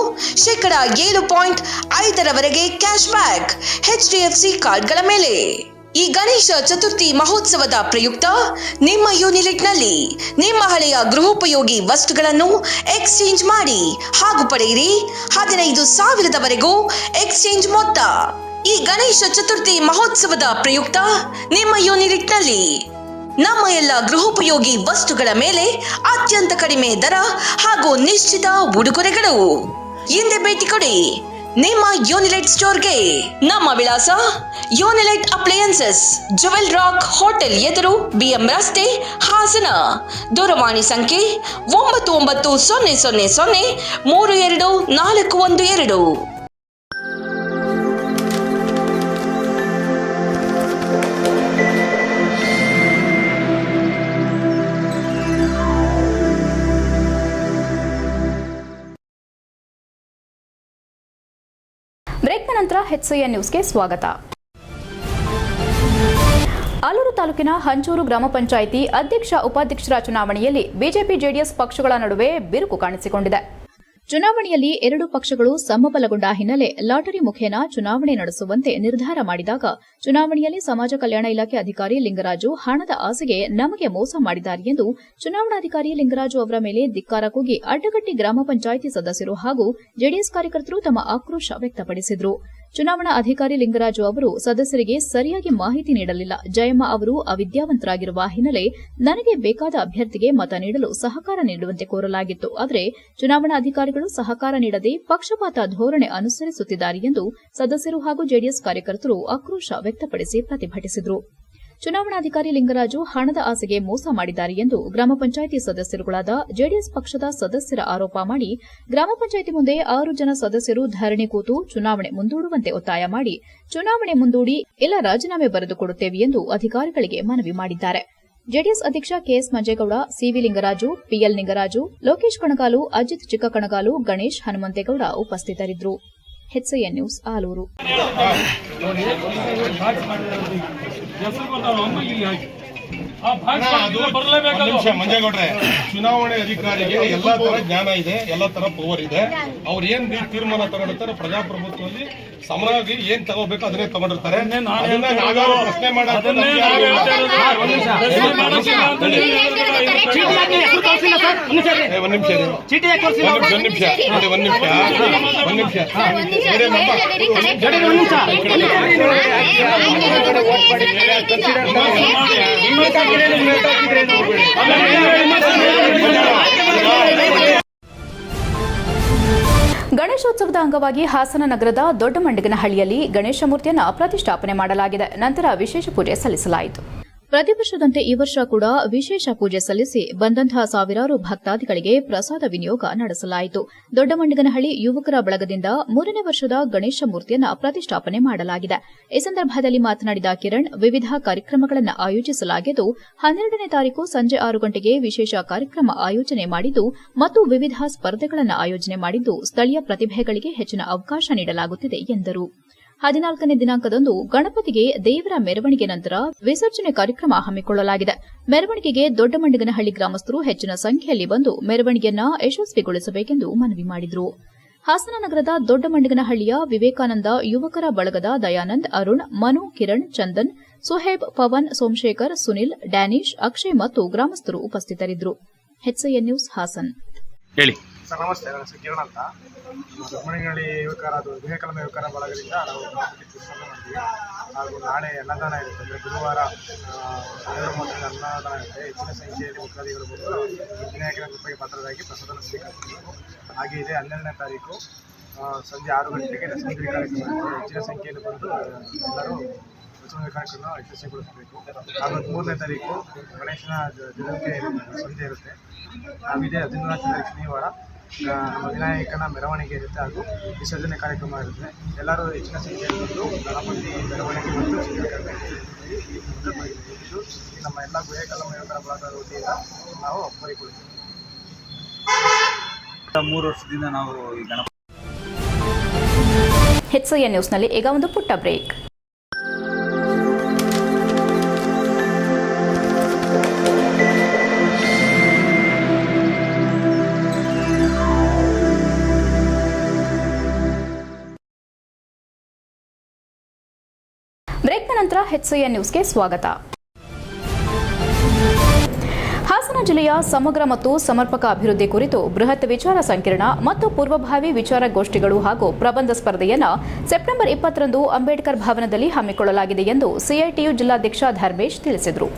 ಶೇಕಡ ಏಳು point ಐದರವರೆಗೆ cash back H D F C ಕಾರ್ಡ್ಗಳ ಮೇಲೆ. ಈ ಗಣೇಶ ಚತುರ್ಥಿ ಮಹೋತ್ಸವದ ಪ್ರಯುಕ್ತ ನಿಮ್ಮ ಯೂನಿಲಿಟ್ನಲ್ಲಿ ನಿಮ್ಮ ಹಳೆಯ ಗೃಹೋಪಯೋಗಿ ವಸ್ತುಗಳನ್ನು ಎಕ್ಸ್ಚೇಂಜ್ ಮಾಡಿ ಹಾಗೂ ಪಡೆಯಿರಿ. ಹದಿನೈದು ಸಾವಿರದವರೆಗೂ ಎಕ್ಸ್ಚೇಂಜ್ ಮೊತ್ತ. ಈ ಗಣೇಶ ಚತುರ್ಥಿ ಮಹೋತ್ಸವದ ಪ್ರಯುಕ್ತ ನಿಮ್ಮ ಯೂನಿಲಿಟ್ನಲ್ಲಿ ನಮ್ಮ ಎಲ್ಲ ಗೃಹೋಪಯೋಗಿ ವಸ್ತುಗಳ ಮೇಲೆ ಅತ್ಯಂತ ಕಡಿಮೆ ದರ ಹಾಗೂ ನಿಶ್ಚಿತ ಉಡುಗೊರೆಗಳು. ಹಿಂದೆ ಭೇಟಿ ಕೊಡಿ. ನಿಮ್ಮ ಯೂನಿಲೈಟ್ ಸ್ಟೋರ್ಗೆ ನಮ್ಮ ವಿಳಾಸ Unilite appliances Jewel Rock hotel ಎದುರು ಬಿಎಂ ರಸ್ತೆ, ಹಾಸನ. ದೂರವಾಣಿ ಸಂಖ್ಯೆ ಒಂಬತ್ತು ಒಂಬತ್ತು ಸೊನ್ನೆ ಸೊನ್ನೆ ಸೊನ್ನೆ ಮೂರು ಎರಡು ನಾಲ್ಕು ಒಂದು ಎರಡು.
ನಂತರ ನ್ಯೂಸ್ ನ್ಯೂಸ್ಗೆ ಸ್ವಾಗತ. ಆಲೂರು ತಾಲೂಕಿನ ಹಂಚೂರು ಗ್ರಾಮ ಪಂಚಾಯಿತಿ ಅಧ್ಯಕ್ಷ, ಉಪಾಧ್ಯಕ್ಷರ ಚುನಾವಣೆಯಲ್ಲಿ ಬಿಜೆಪಿ, ಜೆಡಿಎಸ್ ಪಕ್ಷಗಳ ನಡುವೆ ಬಿರುಕು ಕಾಣಿಸಿಕೊಂಡಿದೆ. ಚುನಾವಣೆಯಲ್ಲಿ ಎರಡು ಪಕ್ಷಗಳು ಸಮಬಲಗೊಂಡ ಹಿನ್ನೆಲೆ ಲಾಟರಿ ಮುಖೇನ ಚುನಾವಣೆ ನಡೆಸುವಂತೆ ನಿರ್ಧಾರ ಮಾಡಿದಾಗ ಚುನಾವಣೆಯಲ್ಲಿ ಸಮಾಜ ಕಲ್ಯಾಣ ಇಲಾಖೆ ಅಧಿಕಾರಿ ಲಿಂಗರಾಜು ಹಣದ ಆಸೆಗೆ ನಮಗೆ ಮೋಸ ಮಾಡಿದ್ದಾರೆ ಎಂದು ಚುನಾವಣಾಧಿಕಾರಿ ಲಿಂಗರಾಜು ಅವರ ಮೇಲೆ ಧಿಕ್ಕಾರ ಕೂಗಿ ಅಡ್ಡಗಟ್ಟಿ ಗ್ರಾಮ ಪಂಚಾಯಿತಿ ಸದಸ್ಯರು ಹಾಗೂ ಜೆಡಿಎಸ್ ಕಾರ್ಯಕರ್ತರು ತಮ್ಮ ಆಕ್ರೋಶ ವ್ಯಕ್ತಪಡಿಸಿದರು. ಚುನಾವಣಾ ಅಧಿಕಾರಿ ಲಿಂಗರಾಜು ಅವರು ಸದಸ್ಯರಿಗೆ ಸರಿಯಾಗಿ ಮಾಹಿತಿ ನೀಡಲಿಲ್ಲ. ಜಯಮ್ಮ ಅವರು ಅವಿದ್ಯಾವಂತರಾಗಿರುವ ಹಿನ್ನೆಲೆ ನನಗೆ ಬೇಕಾದ ಅಭ್ಯರ್ಥಿಗೆ ಮತ ನೀಡಲು ಸಹಕಾರ ನೀಡುವಂತೆ ಕೋರಲಾಗಿತ್ತು. ಆದರೆ ಚುನಾವಣಾ ಅಧಿಕಾರಿಗಳು ಸಹಕಾರ ನೀಡದೆ ಪಕ್ಷಪಾತ ಧೋರಣೆ ಅನುಸರಿಸುತ್ತಿದ್ದಾರೆ ಎಂದು ಸದಸ್ಯರು ಹಾಗೂ ಜೆಡಿಎಸ್ ಕಾರ್ಯಕರ್ತರು ಆಕ್ರೋಶ ವ್ಯಕ್ತಪಡಿಸಿ ಪ್ರತಿಭಟಿಸಿದರು. ಚುನಾವಣಾಧಿಕಾರಿ ಲಿಂಗರಾಜು ಹಣದ ಆಸೆಗೆ ಮೋಸ ಮಾಡಿದ್ದಾರೆ ಎಂದು ಗ್ರಾಮ ಪಂಚಾಯಿತಿ ಸದಸ್ಯರುಗಳಾದ ಜೆಡಿಎಸ್ ಪಕ್ಷದ ಸದಸ್ಯರ ಆರೋಪ ಮಾಡಿ ಗ್ರಾಮ ಪಂಚಾಯಿತಿ ಮುಂದೆ ಆರು ಜನ ಸದಸ್ಯರು ಧರಣಿ ಕೂತು ಚುನಾವಣೆ ಮುಂದೂಡುವಂತೆ ಒತ್ತಾಯ ಮಾಡಿ ಚುನಾವಣೆ ಮುಂದೂಡಿ ಎಲ್ಲ ರಾಜೀನಾಮೆ ಬರೆದುಕೊಡುತ್ತೇವೆ ಎಂದು ಅಧಿಕಾರಿಗಳಿಗೆ ಮನವಿ ಮಾಡಿದ್ದಾರೆ. ಜೆಡಿಎಸ್ ಅಧ್ಯಕ್ಷ KS Manjegowda, CV Lingaraju, PL Ningaraju Lokesh Kanagalu, Ajith Chikkakanagalu, Ganesh Hanumanthegowda ಉಪಸ್ಥಿತರಿದ್ದರು. HCN news Aluru.
ಮಂಜೇಗೌಡ್ರೆ ಚುನಾವಣೆ ಅಧಿಕಾರಿಗೆ ಎಲ್ಲಾ ತರ ಜ್ಞಾನ ಇದೆ ಎಲ್ಲಾ ತರ ಪವರ್ ಇದೆ. ಅವ್ರು ಏನ್ ತೀರ್ಮಾನ ತಗೊಂಡಿರ್ತಾರೆ ಪ್ರಜಾಪ್ರಭುತ್ವದಲ್ಲಿ ಸಮರಾಗಿ ಏನ್ ತಗೋಬೇಕು ಅದನ್ನೇ ತಗೊಂಡಿರ್ತಾರೆ. ನಾವ್ಯಾರು ಪ್ರಶ್ನೆ ಒಂದ್ ನಿಮಿಷ. ಒಂದ್ ನಿಮಿಷ. ನೋಡಿ, ಒಂದ್ ನಿಮಿಷ. ಒಂದ್ ನಿಮಿಷ. ಬೇರೆ ನಮ್ಮ-
ಗಣೇಶೋತ್ಸವದ ಅಂಗವಾಗಿ ಹಾಸನ ನಗರದ ದೊಡ್ಡ ಮಂಡಗನಹಳ್ಳಿಯಲ್ಲಿ ಗಣೇಶ ಮೂರ್ತಿಯನ್ನು ಪ್ರತಿಷ್ಠಾಪನೆ ಮಾಡಲಾಗಿದೆ. ನಂತರ ವಿಶೇಷ ಪೂಜೆ ಸಲ್ಲಿಸಲಾಯಿತು.
ಪ್ರತಿ ವರ್ಷದಂತೆ ಈ ವರ್ಷ ಕೂಡ ವಿಶೇಷ ಪೂಜೆ ಸಲ್ಲಿಸಿ ಬಂದಂತಹ ಸಾವಿರಾರು ಭಕ್ತಾದಿಗಳಿಗೆ ಪ್ರಸಾದ ವಿನಿಯೋಗ ನಡೆಸಲಾಯಿತು. ದೊಡ್ಡಮಂಡಗನಹಳ್ಳಿ ಯುವಕರ ಬಳಗದಿಂದ ಮೂರನೇ ವರ್ಷದ ಗಣೇಶ ಮೂರ್ತಿಯನ್ನು ಪ್ರತಿಷ್ಠಾಪನೆ ಮಾಡಲಾಗಿದೆ. ಈ ಸಂದರ್ಭದಲ್ಲಿ ಮಾತನಾಡಿದ ಕಿರಣ್, ವಿವಿಧ ಕಾರ್ಯಕ್ರಮಗಳನ್ನು ಆಯೋಜಿಸಲಾಗಿದ್ದು, ಹನ್ನೆರಡನೇ ತಾರೀಕು ಸಂಜೆ ಆರು ಗಂಟೆಗೆ ವಿಶೇಷ ಕಾರ್ಯಕ್ರಮ ಆಯೋಜನೆ ಮಾಡಿದ್ದು, ಮತ್ತು ವಿವಿಧ ಸ್ಪರ್ಧೆಗಳನ್ನು ಆಯೋಜನೆ ಮಾಡಿದ್ದು, ಸ್ಥಳೀಯ ಪ್ರತಿಭೆಗಳಿಗೆ ಹೆಚ್ಚಿನ ಅವಕಾಶ ನೀಡಲಾಗುತ್ತಿದೆ ಎಂದರು. ಹದಿನಾಲ್ಕನೇ ದಿನಾಂಕದಂದು ಗಣಪತಿಗೆ ದೇವರ ಮೆರವಣಿಗೆ ನಂತರ ವಿಸರ್ಜನೆ ಕಾರ್ಯಕ್ರಮ ಹಮ್ಮಿಕೊಳ್ಳಲಾಗಿದೆ. ಮೆರವಣಿಗೆಗೆ ದೊಡ್ಡಮಂಡಿಗನಹಳ್ಳಿ ಗ್ರಾಮಸ್ಥರು ಹೆಚ್ಚಿನ ಸಂಖ್ಯೆಯಲ್ಲಿ ಬಂದು ಮೆರವಣಿಗೆಯನ್ನ ಯಶಸ್ವಿಗೊಳಿಸಬೇಕೆಂದು ಮನವಿ ಮಾಡಿದರು. ಹಾಸನ ನಗರದ ದೊಡ್ಡಮಂಡಗನಹಳ್ಳಿಯ ವಿವೇಕಾನಂದ ಯುವಕರ ಬಳಗದ ದಯಾನಂದ್, ಅರುಣ್, ಮನು, ಕಿರಣ್, ಚಂದನ್, ಸುಹೇಬ್, ಪವನ್, ಸೋಮಶೇಖರ್, ಸುನಿಲ್, ಡ್ಯಾನಿಶ್, ಅಕ್ಷಯ್ ಮತ್ತು ಗ್ರಾಮಸ್ಥರು ಉಪಸ್ಥಿತರಿದ್ದರು. ನ್ಯೂಸ್ ಹಾಸನ್.
ಹೇಳಿ.
ಸರ್, ನಮಸ್ತೆ ನನ್ನ ಹೆಸರು ಕಿರಣ್ ಅಂತ ದೊಡ್ಡಮಣಿಗಳ್ಳಿ ಯುವಕರ, ಅದು ವಿವೇಕಾನಂದ ಯುವಕರ ಬಳಗದಿಂದ ನಾವು ಉತ್ಸವ ಮಾಡ್ತೀವಿ ಹಾಗೂ ನಾಳೆ ಅನ್ನದಾನ ಇರುತ್ತೆ. ಅಂದರೆ ಗುರುವಾರ ಮೊದಲಿನ ಅನ್ನದಾನ ಇರುತ್ತೆ. ಹೆಚ್ಚಿನ ಸಂಖ್ಯೆಯಲ್ಲಿ ಮುಖಾದಿಗಳು ಬಂದು ವಿನಾಯಕನ ರೂಪಾಯಿ ಪಾತ್ರರಾಗಿ ಪ್ರಸಾದನ ಸ್ವೀಕರಿಸಬೇಕು ಹಾಗೆ ಇದೆ ಹನ್ನೆರಡನೇ ತಾರೀಕು ಸಂಜೆ ಆರು ಗಂಟೆಗೆ ರಸಮಂಜರಿ ಕಾರ್ಯಕ್ರಮ ಹೆಚ್ಚಿನ ಸಂಖ್ಯೆಯಲ್ಲಿ ಬಂದು ಎಲ್ಲರೂ ರಸಮಂಜರಿ ಕಾರ್ಯಕ್ರಮ ಯಶಸ್ವಿಗೊಳಿಸಬೇಕು. ಹಾಗೂ ಮೂರನೇ ತಾರೀಕು ಗಣೇಶನ ದಿನಕ್ಕೆ ಸಂಜೆ ಇರುತ್ತೆ. ಹಾಗಿದೆ ತಾರೀಕು ಶನಿವಾರ. ವಿನಾಯಕನ ಮೆರವಣಿಗೆ ಇರುತ್ತೆ ಹಾಗೂ ವಿಸರ್ಜನೆ ಕಾರ್ಯಕ್ರಮ ಇರುತ್ತೆ. ಎಲ್ಲರೂ ಹೆಚ್ಚಿನ ಸಂಖ್ಯೆಯಲ್ಲಿ ಬಂದು ಗಣಪತಿ ಮೆರವಣಿಗೆ ಮತ್ತು ಇದು ನಮ್ಮ ಎಲ್ಲ ಗುಹೆಗಳ ಯುವಕರ ಬಳಗದ ವತಿಯಿಂದ ನಾವು ಕೋರಿಕೊಳ್ಳುತ್ತೇವೆ.
ಮೂರು ವರ್ಷದಿಂದ ನಾವು ಈ ಗಣಪತಿ
ಎಚ್ಐಎನ್ ನ್ಯೂಸ್ನಲ್ಲಿ ಈಗ ಒಂದು ಪುಟ್ಟ ಬ್ರೇಕ್. ಎಚ್ಐಎನ್ ನ್ಯೂಸ್ಗೆ ಸ್ವಾಗತ. ಹಾಸನ ಜಿಲ್ಲೆಯ ಸಮಗ್ರ ಮತ್ತು ಸಮರ್ಪಕ ಅಭಿವೃದ್ಧಿ ಕುರಿತು ಬೃಹತ್ ವಿಚಾರ ಸಂಕಿರಣ ಮತ್ತು ಪೂರ್ವಭಾವಿ ವಿಚಾರಗೋಷ್ಠಿಗಳು ಹಾಗೂ ಪ್ರಬಂಧ ಸ್ಪರ್ಧೆಯನ್ನು ಸೆಪ್ಟೆಂಬರ್ ಇಪ್ಪತ್ತರಂದು ಅಂಬೇಡ್ಕರ್ ಭವನದಲ್ಲಿ ಹಮ್ಮಿಕೊಳ್ಳಲಾಗಿದೆ ಎಂದು ಸಿಐಟಿಯು ಜಿಲ್ಲಾಧ್ಯಕ್ಷ ಧರ್ಮೇಶ್ ತಿಳಿಸಿದರು.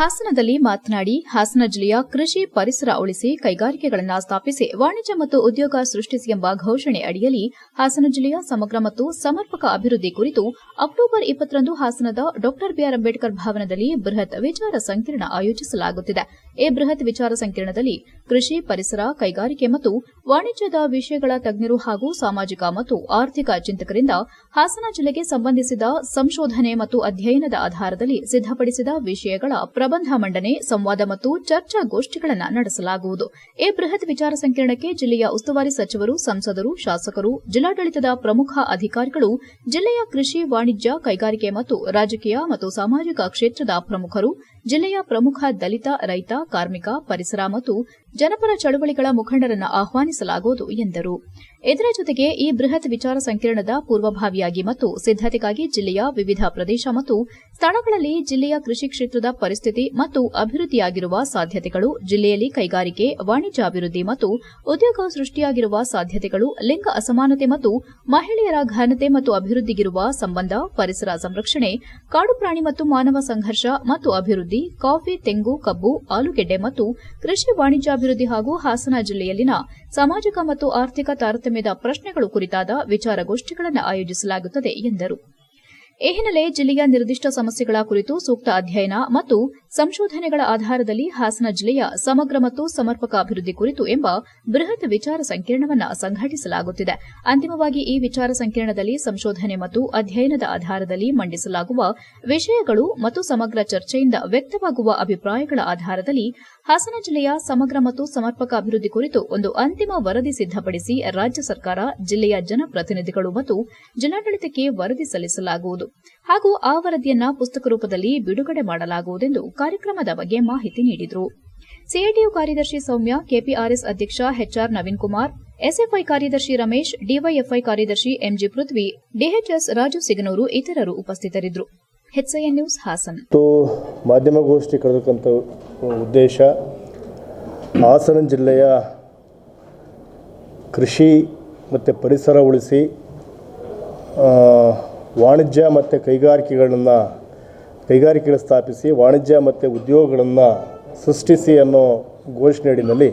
ಹಾಸನದಲ್ಲಿ ಮಾತನಾಡಿ, ಹಾಸನ ಜಿಲ್ಲೆಯ ಕೃಷಿ ಪರಿಸರ ಉಳಿಸಿ ಕೈಗಾರಿಕೆಗಳನ್ನು ಸ್ಥಾಪಿಸಿ ವಾಣಿಜ್ಯ ಮತ್ತು ಉದ್ಯೋಗ ಸೃಷ್ಟಿಸಿ ಎಂಬ ಘೋಷಣೆ ಅಡಿಯಲ್ಲಿ ಹಾಸನ ಜಿಲ್ಲೆಯ ಸಮಗ್ರ ಮತ್ತು ಸಮರ್ಪಕ ಅಭಿವೃದ್ಧಿ ಕುರಿತು ಅಕ್ಟೋಬರ್ ಇಪ್ಪತ್ತರಂದು ಹಾಸನದ ಡಾ ಬಿಆರ್ ಅಂಬೇಡ್ಕರ್ ಭವನದಲ್ಲಿ ಬೃಹತ್ ವಿಚಾರ ಸಂಕಿರಣ ಆಯೋಜಿಸಲಾಗುತ್ತಿದೆ. ಈ ಬೃಹತ್ ವಿಚಾರ ಸಂಕಿರಣದಲ್ಲಿ ಕೃಷಿ ಪರಿಸರ, ಕೈಗಾರಿಕೆ ಮತ್ತು ವಾಣಿಜ್ಯದ ವಿಷಯಗಳ ತಜ್ಞರು ಹಾಗೂ ಸಾಮಾಜಿಕ ಮತ್ತು ಆರ್ಥಿಕ ಚಿಂತಕರಿಂದ ಹಾಸನ ಜಿಲ್ಲೆಗೆ ಸಂಬಂಧಿಸಿದ ಸಂಶೋಧನೆ ಮತ್ತು ಅಧ್ಯಯನದ ಆಧಾರದಲ್ಲಿ ಸಿದ್ದಪಡಿಸಿದ ವಿಷಯಗಳ ಪ್ರಬಂಧ ಮಂಡನೆ, ಸಂವಾದ ಮತ್ತು ಚರ್ಚಾಗೋಷ್ಠಿಗಳನ್ನು ನಡೆಸಲಾಗುವುದು. ಈ ಬೃಹತ್ ವಿಚಾರ ಸಂಕಿರಣಕ್ಕೆ ಜಿಲ್ಲೆಯ ಉಸ್ತುವಾರಿ ಸಚಿವರು, ಸಂಸದರು, ಶಾಸಕರು, ಜಿಲ್ಲಾಡಳಿತದ ಪ್ರಮುಖ ಅಧಿಕಾರಿಗಳು, ಜಿಲ್ಲೆಯ ಕೃಷಿ ವಾಣಿಜ್ಯ, ಕೈಗಾರಿಕೆ ಮತ್ತು ರಾಜಕೀಯ ಮತ್ತು ಸಾಮಾಜಿಕ ಕ್ಷೇತ್ರದ ಪ್ರಮುಖರು,
ಜಿಲ್ಲೆಯ ಪ್ರಮುಖ ದಲಿತ, ರೈತ, ಕಾರ್ಮಿಕ, ಪರಿಸರ ಮತ್ತು ಜನಪರ ಚಳವಳಿಗಳ ಮುಖಂಡರನ್ನು ಆಹ್ವಾನಿಸಲಾಗುವುದು ಎಂದರು. ಇದರ ಜೊತೆಗೆ ಈ ಬೃಹತ್ ವಿಚಾರ ಸಂಕಿರಣದ ಪೂರ್ವಭಾವಿಯಾಗಿ ಮತ್ತು ಸಿದ್ದತೆಗಾಗಿ ಜಿಲ್ಲೆಯ ವಿವಿಧ ಪ್ರದೇಶ ಮತ್ತು ಸ್ಥಳಗಳಲ್ಲಿ ಜಿಲ್ಲೆಯ ಕೃಷಿ ಕ್ಷೇತ್ರದ ಪರಿಸ್ಥಿತಿ ಮತ್ತು ಅಭಿವೃದ್ಧಿಯಾಗಿರುವ ಸಾಧ್ಯತೆಗಳು, ಜಿಲ್ಲೆಯಲ್ಲಿ ಕೈಗಾರಿಕೆ, ವಾಣಿಜ್ಯಾಭಿವೃದ್ಧಿ ಮತ್ತು ಉದ್ಯೋಗ ಸೃಷ್ಟಿಯಾಗಿರುವ ಸಾಧ್ಯತೆಗಳು, ಲಿಂಗ ಅಸಮಾನತೆ ಮತ್ತು ಮಹಿಳೆಯರ ಘನತೆ ಮತ್ತು ಅಭಿವೃದ್ಧಿಗಿರುವ ಸಂಬಂಧ, ಪರಿಸರ ಸಂರಕ್ಷಣೆ, ಕಾಡು ಪ್ರಾಣಿ ಮತ್ತು ಮಾನವ ಸಂಘರ್ಷ ಮತ್ತು ಅಭಿವೃದ್ಧಿ, ಕಾಫಿ, ತೆಂಗು, ಕಬ್ಬು, ಆಲೂಗೆಡ್ಡೆ ಮತ್ತು ಕೃಷಿ ವಾಣಿಜ್ಯಾಭಿವೃದ್ಧಿ ಹಾಗೂ ಹಾಸನ ಜಿಲ್ಲೆಯಲ್ಲಿನ ಸಾಮಾಜಿಕ ಮತ್ತು ಆರ್ಥಿಕ ತಾರತಮ್ಯದ ಪ್ರಶ್ನೆಗಳು ಕುರಿತಾದ ವಿಚಾರಗೋಷ್ಠಿಗಳನ್ನು ಆಯೋಜಿಸಲಾಗುತ್ತದೆ ಎಂದರು. ಈ ಹಿನ್ನೆಲೆ ಜಿಲ್ಲೆಯ ನಿರ್ದಿಷ್ಟ ಸಮಸ್ಯೆಗಳ ಕುರಿತು ಸೂಕ್ತ ಅಧ್ಯಯನ ಮತ್ತು ಸಂಶೋಧನೆಗಳ ಆಧಾರದಲ್ಲಿ ಹಾಸನ ಜಿಲ್ಲೆಯ ಸಮಗ್ರ ಮತ್ತು ಸಮರ್ಪಕ ಅಭಿವೃದ್ಧಿ ಕುರಿತು ಎಂಬ ಬೃಹತ್ ವಿಚಾರ ಸಂಕಿರಣವನ್ನು ಸಂಘಟಿಸಲಾಗುತ್ತಿದೆ. ಅಂತಿಮವಾಗಿ ಈ ವಿಚಾರ ಸಂಕಿರಣದಲ್ಲಿ ಸಂಶೋಧನೆ ಮತ್ತು ಅಧ್ಯಯನದ ಆಧಾರದಲ್ಲಿ ಮಂಡಿಸಲಾಗುವ ವಿಷಯಗಳು ಮತ್ತು ಸಮಗ್ರ ಚರ್ಚೆಯಿಂದ ವ್ಯಕ್ತವಾಗುವ ಅಭಿಪ್ರಾಯಗಳ ಆಧಾರದಲ್ಲಿ ಹಾಸನ ಜಿಲ್ಲೆಯ ಸಮಗ್ರ ಮತ್ತು ಸಮರ್ಪಕ ಅಭಿವೃದ್ಧಿ ಕುರಿತು ಒಂದು ಅಂತಿಮ ವರದಿ ಸಿದ್ದಪಡಿಸಿ ರಾಜ್ಯ ಸರ್ಕಾರ, ಜಿಲ್ಲೆಯ ಜನಪ್ರತಿನಿಧಿಗಳು ಮತ್ತು ಜಿಲ್ಲಾಡಳಿತಕ್ಕೆ ವರದಿ ಸಲ್ಲಿಸಲಾಗುವುದು. ಹಾಗೂ ಆ ವರದಿಯನ್ನು ಪುಸ್ತಕ ರೂಪದಲ್ಲಿ ಬಿಡುಗಡೆ ಮಾಡಲಾಗುವುದೆಂದು ಕಾರ್ಯಕ್ರಮದ ಬಗ್ಗೆ ಮಾಹಿತಿ ನೀಡಿದರು. ಸಿಐಟಿಯು ಕಾರ್ಯದರ್ಶಿ ಸೌಮ್ಯ, ಕೆಪಿಆರ್ಎಸ್ ಅಧ್ಯಕ್ಷ ಎಚ್ಆರ್ ನವೀನ್ ಕುಮಾರ್ ಎಸ್ಎಫ್ಐ ಕಾರ್ಯದರ್ಶಿ ರಮೇಶ್, ಡಿವೈಎಫ್ಐ ಕಾರ್ಯದರ್ಶಿ ಎಂಜಿ ಪೃಥ್ವಿ ಡಿಎಚ್ಎಸ್ ರಾಜು ಸಿಗನೂರು ಇತರರು ಉಪಸ್ಥಿತರಿದ್ದರು. ನ್ಯೂಸ್ ಹಾಸನ್.
ಮಾಧ್ಯಮಗೋಷ್ಠಿ ಕರೆದಂತ ಉದ್ದೇಶ, ಹಾಸನ ಜಿಲ್ಲೆಯ ಕೃಷಿ ಮತ್ತು ಪರಿಸರ ಉಳಿಸಿ ವಾಣಿಜ್ಯ ಮತ್ತು ಕೈಗಾರಿಕೆಗಳನ್ನು ಕೈಗಾರಿಕೆಗಳು ಸ್ಥಾಪಿಸಿ ವಾಣಿಜ್ಯ ಮತ್ತು ಉದ್ಯೋಗಗಳನ್ನು ಸೃಷ್ಟಿಸಿ ಅನ್ನೋ ಘೋಷಣೆಯಡಿನಲ್ಲಿ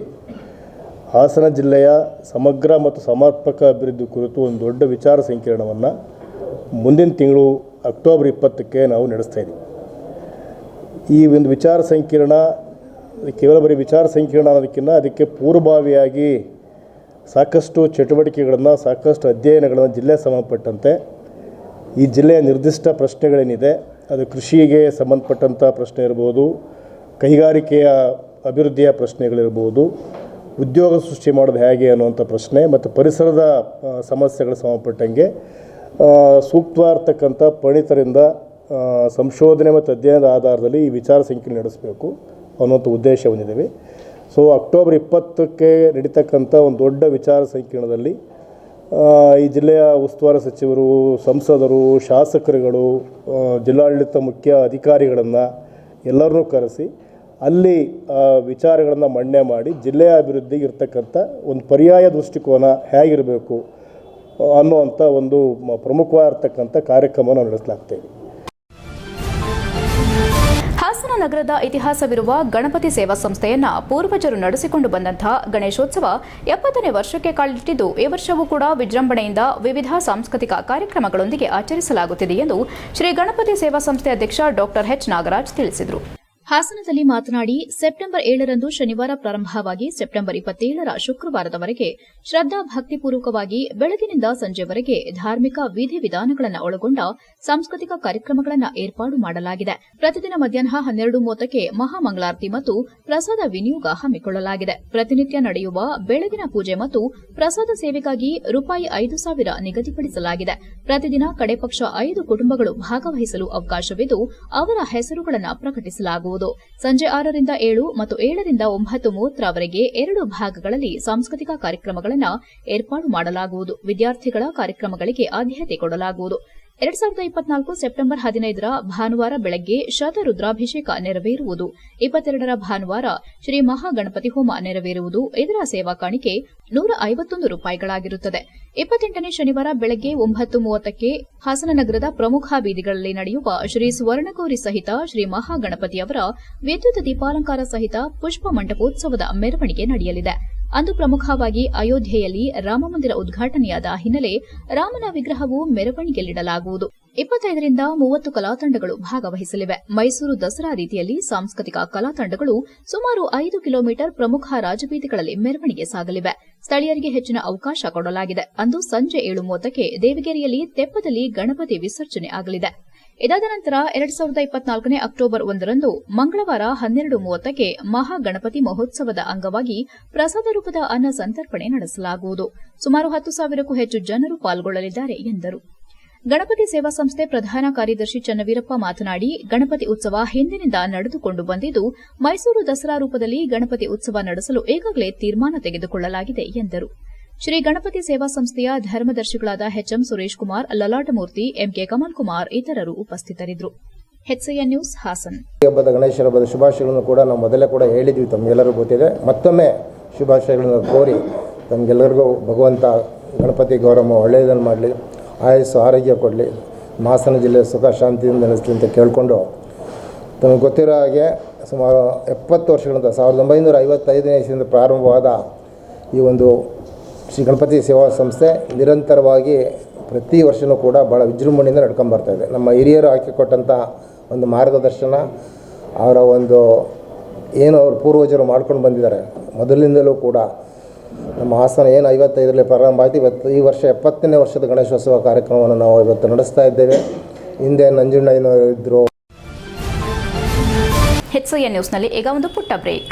ಹಾಸನ ಜಿಲ್ಲೆಯ ಸಮಗ್ರ ಮತ್ತು ಸಮರ್ಪಕ ಅಭಿವೃದ್ಧಿ ಕುರಿತು ಒಂದು ದೊಡ್ಡ ವಿಚಾರ ಸಂಕಿರಣವನ್ನು ಮುಂದಿನ ತಿಂಗಳು ಅಕ್ಟೋಬರ್ ಇಪ್ಪತ್ತಕ್ಕೆ ನಾವು ನಡೆಸ್ತಾ ಇದ್ದೀವಿ. ಈ ಒಂದು ವಿಚಾರ ಸಂಕಿರಣ, ಕೇವಲ ಬರೀ ವಿಚಾರ ಸಂಕಿರಣ ಅನ್ನೋದಕ್ಕಿಂತ ಅದಕ್ಕೆ ಪೂರ್ವಭಾವಿಯಾಗಿ ಸಾಕಷ್ಟು ಚಟುವಟಿಕೆಗಳನ್ನು, ಸಾಕಷ್ಟು ಅಧ್ಯಯನಗಳನ್ನು ಜಿಲ್ಲೆ ಸಂಬಂಧಪಟ್ಟಂತೆ ಈ ಜಿಲ್ಲೆಯ ನಿರ್ದಿಷ್ಟ ಪ್ರಶ್ನೆಗಳೇನಿದೆ ಅದು ಕೃಷಿಗೆ ಸಂಬಂಧಪಟ್ಟಂಥ ಪ್ರಶ್ನೆ ಇರ್ಬೋದು, ಕೈಗಾರಿಕೆಯ ಅಭಿವೃದ್ಧಿಯ ಪ್ರಶ್ನೆಗಳಿರ್ಬೋದು, ಉದ್ಯೋಗ ಸೃಷ್ಟಿ ಮಾಡೋದು ಹೇಗೆ ಅನ್ನುವಂಥ ಪ್ರಶ್ನೆ ಮತ್ತು ಪರಿಸರದ ಸಮಸ್ಯೆಗಳ ಸಂಬಂಧಪಟ್ಟಂಗೆ ಸೂಕ್ತವಾಗಿರ್ತಕ್ಕಂಥ ಪರಿಣಿತರಿಂದ ಸಂಶೋಧನೆ ಮತ್ತು ಅಧ್ಯಯನದ ಆಧಾರದಲ್ಲಿ ಈ ವಿಚಾರ ಸಂಕಿರಣ ನಡೆಸಬೇಕು ಅನ್ನುವಂಥ ಉದ್ದೇಶ ಹೊಂದಿದ್ದೇವೆ. ಸೊ ಅಕ್ಟೋಬರ್ ಇಪ್ಪತ್ತಕ್ಕೆ ನಡೀತಕ್ಕಂಥ ಒಂದು ದೊಡ್ಡ ವಿಚಾರ ಸಂಕಿರಣದಲ್ಲಿ ಈ ಜಿಲ್ಲೆಯ ಉಸ್ತುವಾರಿ ಸಚಿವರು, ಸಂಸದರು, ಶಾಸಕರುಗಳು ಜಿಲ್ಲಾಡಳಿತ ಮುಖ್ಯ ಅಧಿಕಾರಿಗಳನ್ನು ಎಲ್ಲರನ್ನೂ ಕರೆಸಿ ಅಲ್ಲಿ ವಿಚಾರಗಳನ್ನು ಮಂಡನೆ ಮಾಡಿ ಜಿಲ್ಲೆಯ ಅಭಿವೃದ್ಧಿಗೆ ಇರ್ತಕ್ಕಂಥ ಒಂದು ಪರ್ಯಾಯ ದೃಷ್ಟಿಕೋನ ಹೇಗಿರಬೇಕು ಅನ್ನುವಂಥ ಒಂದು ಪ್ರಮುಖವಾಗಿರ್ತಕ್ಕಂಥ ಕಾರ್ಯಕ್ರಮವನ್ನು ನಾವು
ನಗರದ ಇತಿಹಾಸವಿರುವ ಗಣಪತಿ ಸೇವಾ ಸಂಸ್ಥೆಯನ್ನ ಪೂರ್ವಜರು ನಡೆಸಿಕೊಂಡು ಬಂದಂತಹ ಗಣೇಶೋತ್ಸವ ಎಪ್ಪತ್ತನೇ ವರ್ಷಕ್ಕೆ ಕಾಲಿಟ್ಟಿದ್ದು, ಈ ವರ್ಷವೂ ಕೂಡ ವಿಜೃಂಭಣೆಯಿಂದ ವಿವಿಧ ಸಾಂಸ್ಕೃತಿಕ ಕಾರ್ಯಕ್ರಮಗಳೊಂದಿಗೆ ಆಚರಿಸಲಾಗುತ್ತಿದೆ ಎಂದು ಶ್ರೀ ಗಣಪತಿ ಸೇವಾ ಸಂಸ್ಥೆ ಅಧ್ಯಕ್ಷ ಡಾಕ್ಟರ್ ಎಚ್ ನಾಗರಾಜ್ ತಿಳಿಸಿದರು. ಹಾಸನದಲ್ಲಿ ಮಾತನಾಡಿ ಸೆಪ್ಟೆಂಬರ್ ಏಳರಂದು ಶನಿವಾರ ಪ್ರಾರಂಭವಾಗಿ ಸೆಪ್ಟೆಂಬರ್ ಇಪ್ಪತ್ತೇಳರ ಶುಕ್ರವಾರದವರೆಗೆ ಶ್ರದ್ದಾ ಭಕ್ತಿಪೂರ್ವಕವಾಗಿ ಬೆಳಗಿನಿಂದ ಸಂಜೆವರೆಗೆ ಧಾರ್ಮಿಕ ವಿಧಿವಿಧಾನಗಳನ್ನು ಒಳಗೊಂಡ ಸಾಂಸ್ಕೃತಿಕ ಕಾರ್ಯಕ್ರಮಗಳನ್ನು ಏರ್ಪಾಡು ಮಾಡಲಾಗಿದೆ. ಪ್ರತಿದಿನ ಮಧ್ಯಾಹ್ನ ಹನ್ನೆರಡು ಮೂವತ್ತಕ್ಕೆ ಮಹಾಮಂಗಳಾರತಿ ಮತ್ತು ಪ್ರಸಾದ ವಿನಿಯೋಗ ಹಮ್ಮಿಕೊಳ್ಳಲಾಗಿದೆ. ಪ್ರತಿನಿತ್ಯ ನಡೆಯುವ ಬೆಳಗಿನ ಪೂಜೆ ಮತ್ತು ಪ್ರಸಾದ ಸೇವೆಗಾಗಿ ರೂಪಾಯಿ ಐದು ಸಾವಿರ ನಿಗದಿಪಡಿಸಲಾಗಿದೆ. ಪ್ರತಿದಿನ ಕಡೆಪಕ್ಷ ಐದು ಕುಟುಂಬಗಳು ಭಾಗವಹಿಸಲು ಅವಕಾಶವಿದ್ದು ಅವರ ಹೆಸರುಗಳನ್ನು ಪ್ರಕಟಿಸಲಾಗುವುದು. ಸಂಜೆ ಆರರಿಂದ ಏಳು ಮತ್ತು ಏಳರಿಂದ ಒಂಬತ್ತು ಮೂವತ್ತರವರೆಗೆ ಎರಡು ಭಾಗಗಳಲ್ಲಿ ಸಾಂಸ್ಕೃತಿಕ ಕಾರ್ಯಕ್ರಮಗಳನ್ನು ಏರ್ಪಾಡು ಮಾಡಲಾಗುವುದು. ವಿದ್ಯಾರ್ಥಿಗಳ ಕಾರ್ಯಕ್ರಮಗಳಿಗೆ ಆದ್ಯತೆ ಕೊಡಲಾಗುವುದು. ಎರಡ್ ಸಾವಿರದ ಇಪ್ಪತ್ನಾಲ್ಕು ಸೆಪ್ಟೆಂಬರ್ ಹದಿನೈದರ ಭಾನುವಾರ ಬೆಳಗ್ಗೆ ಶತರುದ್ರಾಭಿಷೇಕ ನೆರವೇರುವುದು, ಇಪ್ಪತ್ತೆರಡರ ಭಾನುವಾರ ಶ್ರೀ ಮಹಾಗಣಪತಿ ಹೋಮ ನೆರವೇರುವುದು ಇದರ ಸೇವಾ ಕಾಣಿಕೆ ನೂರ ಐವತ್ತೊಂದು ರೂಪಾಯಿಗಳಾಗಿರುತ್ತದೆ. ಇಪ್ಪತ್ತೆಂಟನೇ ಶನಿವಾರ ಬೆಳಗ್ಗೆ ಒಂಬತ್ತು ಮೂವತ್ತಕ್ಕೆ ಹಾಸನ ನಗರದ ಪ್ರಮುಖ ಬೀದಿಗಳಲ್ಲಿ ನಡೆಯುವ ಶ್ರೀ ಸುವರ್ಣಗೌರಿ ಸಹಿತ ಶ್ರೀ ಮಹಾಗಣಪತಿಯವರ ವಿದ್ಯುತ್ ದೀಪಾಲಂಕಾರ ಸಹಿತ ಪುಷ್ಪ ಮಂಟಪೋತ್ಸವದ ಮೆರವಣಿಗೆ ನಡೆಯಲಿದೆ. ಅಂದು ಪ್ರಮುಖವಾಗಿ ಅಯೋಧ್ಯೆಯಲ್ಲಿ ರಾಮಮಂದಿರ ಉದ್ಘಾಟನೆಯಾದ ಹಿನ್ನೆಲೆ ರಾಮನ ವಿಗ್ರಹವು ಮೆರವಣಿಗೆಯಲ್ಲಿಡಲಾಗುವುದು. ಇಪ್ಪತ್ತೈದರಿಂದ ಮೂವತ್ತು ಕಲಾತಂಡಗಳು ಭಾಗವಹಿಸಲಿವೆ. ಮೈಸೂರು ದಸರಾ ರೀತಿಯಲ್ಲಿ ಸಾಂಸ್ಕೃತಿಕ ಕಲಾತಂಡಗಳು ಸುಮಾರು ಐದು ಕಿಲೋಮೀಟರ್ ಪ್ರಮುಖ ರಾಜಬೀದಿಗಳಲ್ಲಿ ಮೆರವಣಿಗೆ ಸಾಗಲಿವೆ. ಸ್ಥಳೀಯರಿಗೆ ಹೆಚ್ಚಿನ ಅವಕಾಶ ಕೊಡಲಾಗಿದೆ. ಅಂದು ಸಂಜೆ ಏಳು ಮೂವತ್ತಕ್ಕೆ ದೇವಿಗೆರೆಯಲ್ಲಿ ತೆಪ್ಪದಲ್ಲಿ ಗಣಪತಿ ವಿಸರ್ಜನೆ ಆಗಲಿದೆ. ಇದಾದ ನಂತರ ಎರಡ್ ಸಾವಿರದ ಇಪ್ಪತ್ನಾಲ್ಕನೇ ಅಕ್ಟೋಬರ್ ಒಂದರಂದು ಮಂಗಳವಾರ ಹನ್ನೆರಡು ಮೂವತ್ತಕ್ಕೆ ಮಹಾಗಣಪತಿ ಮಹೋತ್ಸವದ ಅಂಗವಾಗಿ ಪ್ರಸಾದ ರೂಪದ ಅನ್ನ ಸಂತರ್ಪಣೆ ನಡೆಸಲಾಗುವುದು. ಸುಮಾರು ಹತ್ತು ಸಾವಿರಕ್ಕೂ ಹೆಚ್ಚು ಜನರು ಪಾಲ್ಗೊಳ್ಳಲಿದ್ದಾರೆ ಎಂದರು. ಗಣಪತಿ ಸೇವಾ ಸಂಸ್ಥೆ ಪ್ರಧಾನ ಕಾರ್ಯದರ್ಶಿ ಚನ್ನವೀರಪ್ಪ ಮಾತನಾಡಿ, ಗಣಪತಿ ಉತ್ಸವ ಹಿಂದಿನಿಂದ ನಡೆದುಕೊಂಡು ಬಂದಿದ್ದು, ಮೈಸೂರು ದಸರಾ ರೂಪದಲ್ಲಿ ಗಣಪತಿ ಉತ್ಸವ ನಡೆಸಲು ಈಗಾಗಲೇ ತೀರ್ಮಾನ ತೆಗೆದುಕೊಳ್ಳಲಾಗಿದೆ ಎಂದರು. ಶ್ರೀ ಗಣಪತಿ ಸೇವಾ ಸಂಸ್ಥೆಯ ಧರ್ಮದರ್ಶಿಗಳಾದ ಹೆಚ್ಎಂ ಸುರೇಶ್ ಕುಮಾರ್, ಲಲಾಟಮೂರ್ತಿ ಎಂಕೆ ಕಮಲ್ ಕುಮಾರ್ ಇತರರು ಉಪಸ್ಥಿತರಿದ್ದರು. ನ್ಯೂಸ್, ಹಾಸನ್.
ಹಬ್ಬದ ಗಣೇಶರ ಹಬ್ಬದ ಶುಭಾಶಯಗಳನ್ನು ಕೂಡ ನಾವು ಮೊದಲೇ ಕೂಡ ಹೇಳಿದ್ವಿ, ತಮಗೆಲ್ಲರಿಗೂ ಗೊತ್ತಿದೆ. ಮತ್ತೊಮ್ಮೆ ಶುಭಾಶಯಗಳನ್ನು ಕೋರಿ ತಮಗೆಲ್ಲರಿಗೂ ಭಗವಂತ ಗಣಪತಿ ಗೌರವ ಒಳ್ಳೆಯದನ್ನು ಮಾಡಲಿ, ಆಯಸ್ಸು ಆರೋಗ್ಯ ಕೊಡಲಿ, ಹಾಸನ ಜಿಲ್ಲೆ ಸುಖ ಶಾಂತಿಯಿಂದ ನೆಲೆಸಲಿ ಅಂತ ಕೇಳಿಕೊಂಡು ತಮಗೆ ಗೊತ್ತಿರೋ ಹಾಗೆ ಸುಮಾರು ಎಪ್ಪತ್ತು ವರ್ಷಗಳಿಂದ, ಸಾವಿರದ ಒಂಬೈನೂರ ಐವತ್ತೈದನೇ ಇಸದಿಂದ ಪ್ರಾರಂಭವಾದ ಈ ಒಂದು ಶ್ರೀ ಗಣಪತಿ ಸೇವಾ ಸಂಸ್ಥೆ ನಿರಂತರವಾಗಿ ಪ್ರತಿ ವರ್ಷವೂ ಕೂಡ ಭಾಳ ವಿಜೃಂಭಣೆಯಿಂದ ನಡ್ಕೊಂಬರ್ತಾ ಇದೆ. ನಮ್ಮ ಹಿರಿಯರು ಹಾಕಿಕೊಟ್ಟಂಥ ಒಂದು ಮಾರ್ಗದರ್ಶನ, ಅವರ ಒಂದು ಏನು ಅವರು ಪೂರ್ವಜರು ಮಾಡ್ಕೊಂಡು ಬಂದಿದ್ದಾರೆ. ಮೊದಲಿನಿಂದಲೂ ಕೂಡ ನಮ್ಮ ಹಾಸನ ಏನು ಐವತ್ತೈದರಲ್ಲಿ ಪ್ರಾರಂಭ ಆಯಿತು. ಇವತ್ತು ಈ ವರ್ಷ ಎಪ್ಪತ್ತನೇ ವರ್ಷದ ಗಣೇಶೋತ್ಸವ ಕಾರ್ಯಕ್ರಮವನ್ನು ನಾವು ಇವತ್ತು ನಡೆಸ್ತಾ ಇದ್ದೇವೆ. ಹಿಂದೆ ನಂಜುಣ್ಣಯ್ಯನವರು ಇದ್ದರು
ಎಚ್ಸಿಎನ್ ನ್ಯೂಸ್ನಲ್ಲಿ ಈಗ ಒಂದು ಪುಟ್ಟ ಬ್ರೇಕ್.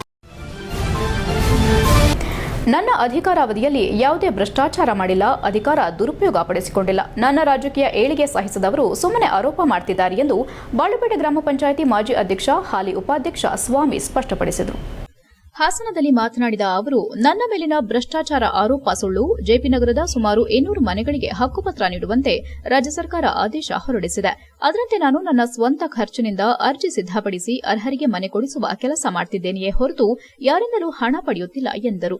ನನ್ನ ಅಧಿಕಾರಾವಧಿಯಲ್ಲಿ ಯಾವುದೇ ಭ್ರಷ್ಟಾಚಾರ ಮಾಡಿಲ್ಲ, ಅಧಿಕಾರ ದುರುಪಯೋಗ ಪಡಿಸಿಕೊಂಡಿಲ್ಲ ನನ್ನ ರಾಜಕೀಯ ಏಳಿಗೆ ಸಹಿಸದವರು ಸುಮ್ಮನೆ ಆರೋಪ ಮಾಡ್ತಿದ್ದಾರೆ ಎಂದು ಬಾಳುಪೇಟೆ ಗ್ರಾಮ ಪಂಚಾಯಿತಿ ಮಾಜಿ ಅಧ್ಯಕ್ಷ, ಹಾಲಿ ಉಪಾಧ್ಯಕ್ಷ ಸ್ವಾಮಿ ಸ್ಪಷ್ಟಪಡಿಸಿದರು.
ಹಾಸನದಲ್ಲಿ ಮಾತನಾಡಿದ ಅವರು, ನನ್ನ ಮೇಲಿನ ಭ್ರಷ್ಟಾಚಾರ ಆರೋಪ ಸುಳ್ಳು, ಜೆಪಿ ನಗರದ ಸುಮಾರು ಇನ್ನೂರು ಮನೆಗಳಿಗೆ ಹಕ್ಕುಪತ್ರ ನೀಡುವಂತೆ ರಾಜ್ಯ ಸರ್ಕಾರ ಆದೇಶ ಹೊರಡಿಸಿದೆ. ಅದರಂತೆ ನಾನು ನನ್ನ ಸ್ವಂತ ಖರ್ಚಿನಿಂದ ಅರ್ಜಿ ಸಿದ್ದಪಡಿಸಿ ಅರ್ಹರಿಗೆ ಮನೆ ಕೊಡಿಸುವ ಕೆಲಸ ಮಾಡುತ್ತಿದ್ದೇನೆಯೇ ಹೊರತು ಯಾರಿಂದಲೂ ಹಣ ಪಡೆಯುತ್ತಿಲ್ಲ ಎಂದರು.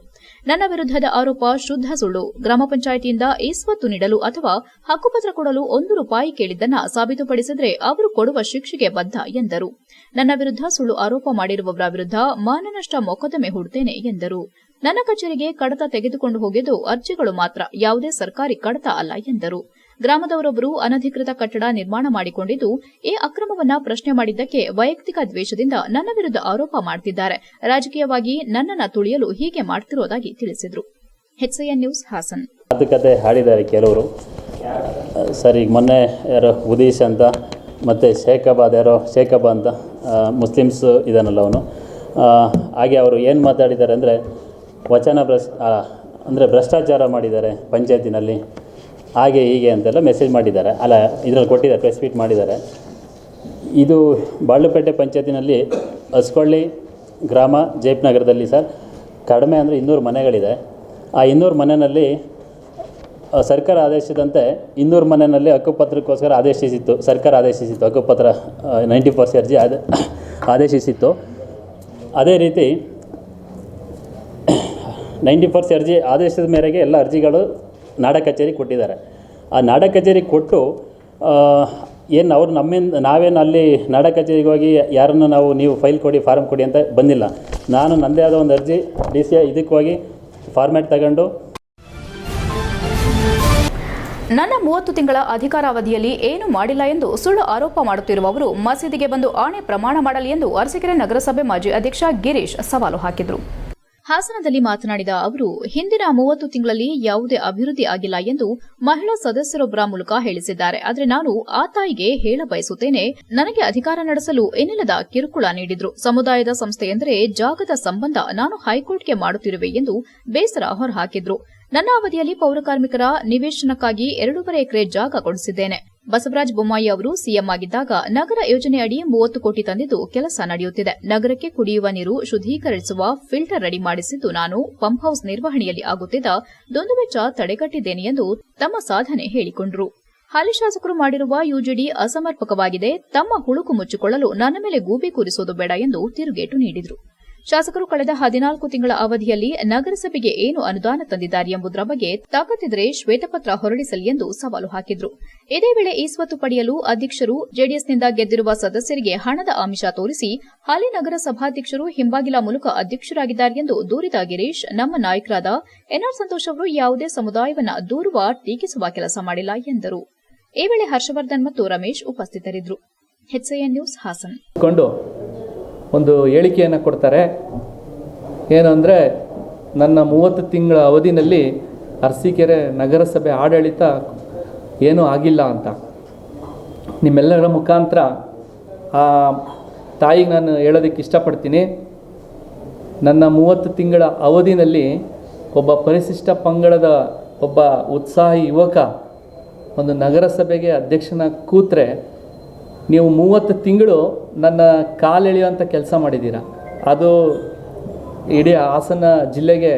ನನ್ನ ವಿರುದ್ಧದ ಆರೋಪ ಶುದ್ಧ ಸುಳ್ಳು. ಗ್ರಾಮ ಪಂಚಾಯಿತಿಯಿಂದ ಈಸ್ವತ್ತು ನೀಡಲು ಅಥವಾ ಹಕ್ಕುಪತ್ರ ಕೊಡಲು ಒಂದು ರೂಪಾಯಿ ಕೇಳಿದ್ದನ್ನ ಸಾಬೀತುಪಡಿಸಿದರೆ ಅವರು ಕೊಡುವ ಶಿಕ್ಷೆಗೆ ಬದ್ಧ ಎಂದರು. ನನ್ನ ವಿರುದ್ಧ ಸುಳ್ಳು ಆರೋಪ ಮಾಡಿರುವವರ ವಿರುದ್ಧ ಮಾನನಷ್ಟ ಹೂಡುತ್ತೇನೆ ಎಂದರು. ನನ್ನ ಕಚೇರಿಗೆ ಕಡತ ತೆಗೆದುಕೊಂಡು ಹೋಗಿದ್ದು ಅರ್ಜಿಗಳು ಮಾತ್ರ, ಯಾವುದೇ ಸರ್ಕಾರಿ ಕಡತ ಅಲ್ಲ ಎಂದರು. ಗ್ರಾಮದವರೊಬ್ಬರು ಅನಧಿಕೃತ ಕಟ್ಟಡ ನಿರ್ಮಾಣ ಮಾಡಿಕೊಂಡಿದ್ದು, ಈ ಅಕ್ರಮವನ್ನ ಪ್ರಶ್ನೆ ಮಾಡಿದ್ದಕ್ಕೆ ವೈಯಕ್ತಿಕ ದ್ವೇಷದಿಂದ ನನ್ನ ವಿರುದ್ಧ ಆರೋಪ ಮಾಡುತ್ತಿದ್ದಾರೆ ರಾಜಕೀಯವಾಗಿ ನನ್ನನ್ನು ತುಳಿಯಲು ಹೀಗೆ ಮಾಡುತ್ತಿರುವುದಾಗಿ ತಿಳಿಸಿದರು. ನ್ಯೂಸ್ ಹಾಸನ್.
ಮಾತುಕತೆ ಹಾಡಿದ್ದಾರೆ ಕೆಲವರು. ಸರಿ, ಮೊನ್ನೆ ಯಾರೋ ಉದೀಶ್ ಅಂತ, ಮತ್ತೆ ಶೇಖಬಾದ್ ಯಾರೋ ಶೇಖಬ ಅಂತ ಮುಸ್ಲಿಮ್ಸ್ ಇದಾನಲ್ಲ ಅವನು. ಹಾಗೆ ಅವರು ಏನು ಮಾತಾಡಿದ್ದಾರೆ ಅಂದರೆ ವಚನ ಭ್ರಷ್ ಅಂದರೆ ಭ್ರಷ್ಟಾಚಾರ ಮಾಡಿದ್ದಾರೆ ಪಂಚಾಯತಿನಲ್ಲಿ. ಹಾಗೆ ಹೀಗೆ ಅಂತೆಲ್ಲ ಮೆಸೇಜ್ ಮಾಡಿದ್ದಾರೆ. ಅಲ್ಲ, ಇದರಲ್ಲಿ ಕೊಟ್ಟಿದ್ದಾರೆ ಪ್ರೆಸ್ ಮೀಟ್ ಮಾಡಿದ್ದಾರೆ. ಇದು ಬಾಳುಪೇಟೆ ಪಂಚಾಯತಿನಲ್ಲಿ ಹಸ್ಕೊಳ್ಳಿ ಗ್ರಾಮ ಜೇಪ್ ನಗರದಲ್ಲಿ ಸರ್, ಕಡಿಮೆ ಅಂದರೆ ಇನ್ನೂರು ಮನೆಗಳಿದೆ. ಆ ಇನ್ನೂರು ಮನೆಯಲ್ಲಿ ಸರ್ಕಾರ ಆದೇಶದಂತೆ ಇನ್ನೂರು ಮನೆಯಲ್ಲಿ ಹಕ್ಕುಪತ್ರಕ್ಕೋಸ್ಕರ ಆದೇಶಿಸಿತ್ತು. ಸರ್ಕಾರ ಆದೇಶಿಸಿತ್ತು. ಹಕ್ಕುಪತ್ರ ನೈಂಟಿ ಪರ್ಸೆಂಟ್ ಅರ್ಜಿ ಆದ, ಆದೇಶಿಸಿತ್ತು. ಅದೇ ರೀತಿ ನೈಂಟಿ ಫೋರ್ಸ್ ಅರ್ಜಿ ಆದೇಶದ ಮೇರೆಗೆ ಎಲ್ಲ ಅರ್ಜಿಗಳು ನಾಡ ಕಚೇರಿ ಕೊಟ್ಟಿದ್ದಾರೆ. ಆ ನಾಡ ಕಚೇರಿ ಕೊಟ್ಟು ಏನು ಅವ್ರು ನಮ್ಮಿಂದ, ನಾವೇನು ಅಲ್ಲಿ ನಾಡ ಕಚೇರಿಗೆ ಹೋಗಿ ಯಾರನ್ನು ನಾವು, ನೀವು ಫೈಲ್ ಕೊಡಿ ಫಾರ್ಮ್ ಕೊಡಿ ಅಂತ ಬಂದಿಲ್ಲ. ನಾನು ನನ್ನದೇ ಆದ ಒಂದು ಅರ್ಜಿ ಡಿ ಸಿ ಇದಕ್ಕೆ ಹೋಗಿ ಫಾರ್ಮ್ಯಾಟ್ ತಗೊಂಡು
ನನ್ನ ಮೂವತ್ತು ತಿಂಗಳ ಅಧಿಕಾರಾವಧಿಯಲ್ಲಿ ಏನು ಮಾಡಿಲ್ಲ ಎಂದು ಸುಳ್ಳು ಆರೋಪ ಮಾಡುತ್ತಿರುವವರು ಮಸೀದಿಗೆ ಬಂದು ಆಣೆ ಪ್ರಮಾಣ ಮಾಡಲಿ ಎಂದು ಅರಸೀಕೆರೆ ನಗರಸಭೆ ಮಾಜಿ ಅಧ್ಯಕ್ಷ ಗಿರೀಶ್ ಸವಾಲು ಹಾಕಿದರು.
ಹಾಸನದಲ್ಲಿ ಮಾತನಾಡಿದ ಅವರು, ಹಿಂದಿನ ಮೂವತ್ತು ತಿಂಗಳಲ್ಲಿ ಯಾವುದೇ ಅಭಿವೃದ್ಧಿ ಆಗಿಲ್ಲ ಎಂದು ಮಹಿಳಾ ಸದಸ್ಯರೊಬ್ಬರ ಮೂಲಕ ಹೇಳಿಸಿದ್ದಾರೆ. ಆದರೆ ನಾನು ಆ ತಾಯಿಗೆ ಹೇಳ ಬಯಸುತ್ತೇನೆ, ನನಗೆ ಅಧಿಕಾರ ನಡೆಸಲು ಏನಿಲ್ಲದ ಕಿರುಕುಳ ನೀಡಿದ್ರು. ಸಮುದಾಯದ ಸಂಸ್ಥೆಯೆಂದರೆ ಜಾಗದ ಸಂಬಂಧ ನಾನು ಹೈಕೋರ್ಟ್ಗೆ ಮಾಡುತ್ತಿರುವೆ ಎಂದು ಬೇಸರ ಹೊರಹಾಕಿದ್ರು. ನನ್ನ ಅವಧಿಯಲ್ಲಿ ಪೌರಕಾರ್ಮಿಕರ ನಿವೇಶನಕ್ಕಾಗಿ ಎರಡೂವರೆ ಎಕರೆ ಜಾಗ ಕೊಡಿಸಿದ್ದೇನೆ. ಬಸವರಾಜ ಬೊಮ್ಮಾಯಿ ಅವರು ಸಿಎಂ ಆಗಿದ್ದಾಗ ನಗರ ಯೋಜನೆಯಡಿ ಮೂವತ್ತು ಕೋಟಿ ತಂದಿದ್ದು ಕೆಲಸ ನಡೆಯುತ್ತಿದೆ. ನಗರಕ್ಕೆ ಕುಡಿಯುವ ನೀರು ಶುದ್ದೀಕರಿಸುವ ಫಿಲ್ಟರ್ ರೆಡಿ ಮಾಡಿಸಿದ್ದು ನಾನು ಪಂಪ್ ಹೌಸ್ ನಿರ್ವಹಣೆಯಲ್ಲಿ ಆಗುತ್ತಿದ್ದ ದುಂದುವೆಚ್ಚ ತಡೆಗಟ್ಟಿದ್ದೇನೆ ಎಂದು ತಮ್ಮ ಸಾಧನೆ ಹೇಳಿಕೊಂಡರು. ಹಾಲಿ ಶಾಸಕರು ಮಾಡಿರುವ ಯುಜಿಡಿ ಅಸಮರ್ಪಕವಾಗಿದೆ. ತಮ್ಮ ಹುಳುಕು ಮುಚ್ಚಿಕೊಳ್ಳಲು ನನ್ನ ಮೇಲೆ ಗೂಬಿ ಕೂರಿಸುವುದು ಬೇಡ ಎಂದು ತಿರುಗೇಟು ನೀಡಿದರು. ಶಾಸಕರು ಕಳೆದ ಹದಿನಾಲ್ಕು ತಿಂಗಳ ಅವಧಿಯಲ್ಲಿ ನಗರಸಭೆಗೆ ಏನು ಅನುದಾನ ತಂದಿದ್ದಾರೆ ಎಂಬುದರ ಬಗ್ಗೆ ತಾಕತ್ತಿದ್ರೆ ಶ್ವೇತಪತ್ರ ಹೊರಡಿಸಲಿ ಎಂದು ಸವಾಲು ಹಾಕಿದ್ರು. ಇದೇ ವೇಳೆ ಈ ಸ್ವತ್ತು ಪಡೆಯಲು ಅಧ್ಯಕ್ಷರು ಜೆಡಿಎಸ್ನಿಂದ ಗೆದ್ದಿರುವ ಸದಸ್ಯರಿಗೆ ಹಣದ ಆಮಿಷ ತೋರಿಸಿ ಹಾಲಿ ನಗರ ಸಭಾಧ್ಯಕ್ಷರು ಹಿಂಬಾಗಿಲ ಮೂಲಕ ಅಧ್ಯಕ್ಷರಾಗಿದ್ದಾರೆ ಎಂದು ದೂರಿದ ಗಿರೀಶ್, ನಮ್ಮ ನಾಯಕರಾದ ಎನ್ಆರ್ ಸಂತೋಷ್ ಅವರು ಯಾವುದೇ ಸಮುದಾಯವನ್ನ ದೂರುವ ಟೀಕಿಸುವ ಕೆಲಸ ಮಾಡಿಲ್ಲ ಎಂದರು. ಈ ವೇಳೆ ಹರ್ಷವರ್ಧನ್ ಮತ್ತು ರಮೇಶ್ ಉಪಸ್ಥಿತರಿದ್ದರು. ನ್ಯೂಸ್ ಹಾಸನ್.
ಒಂದು ಹೇಳಿಕೆಯನ್ನು ಕೊಡ್ತಾರೆ. ಏನು ಅಂದರೆ, ನನ್ನ ಮೂವತ್ತು ತಿಂಗಳ ಅವಧಿನಲ್ಲಿ ಅರಸೀಕೆರೆ ನಗರಸಭೆ ಆಡಳಿತ ಏನೂ ಆಗಿಲ್ಲ ಅಂತ. ನಿಮ್ಮೆಲ್ಲರ ಮುಖಾಂತರ ಆ ತಾಯಿಗೆ ನಾನು ಹೇಳೋದಕ್ಕೆ ಇಷ್ಟಪಡ್ತೀನಿ. ನನ್ನ ಮೂವತ್ತು ತಿಂಗಳ ಅವಧಿನಲ್ಲಿ ಒಬ್ಬ ಪರಿಶಿಷ್ಟ ಪಂಗಡದ ಒಬ್ಬ ಉತ್ಸಾಹಿ ಯುವಕ ಒಂದು ನಗರಸಭೆಗೆ ಅಧ್ಯಕ್ಷನ ಕೂತ್ರೆ, ನೀವು ಮೂವತ್ತು ತಿಂಗಳು ನನ್ನ ಕಾಲೆಳೆಯುವಂಥ ಕೆಲಸ ಮಾಡಿದ್ದೀರಾ? ಅದು ಇಡೀ ಹಾಸನ ಜಿಲ್ಲೆಗೆ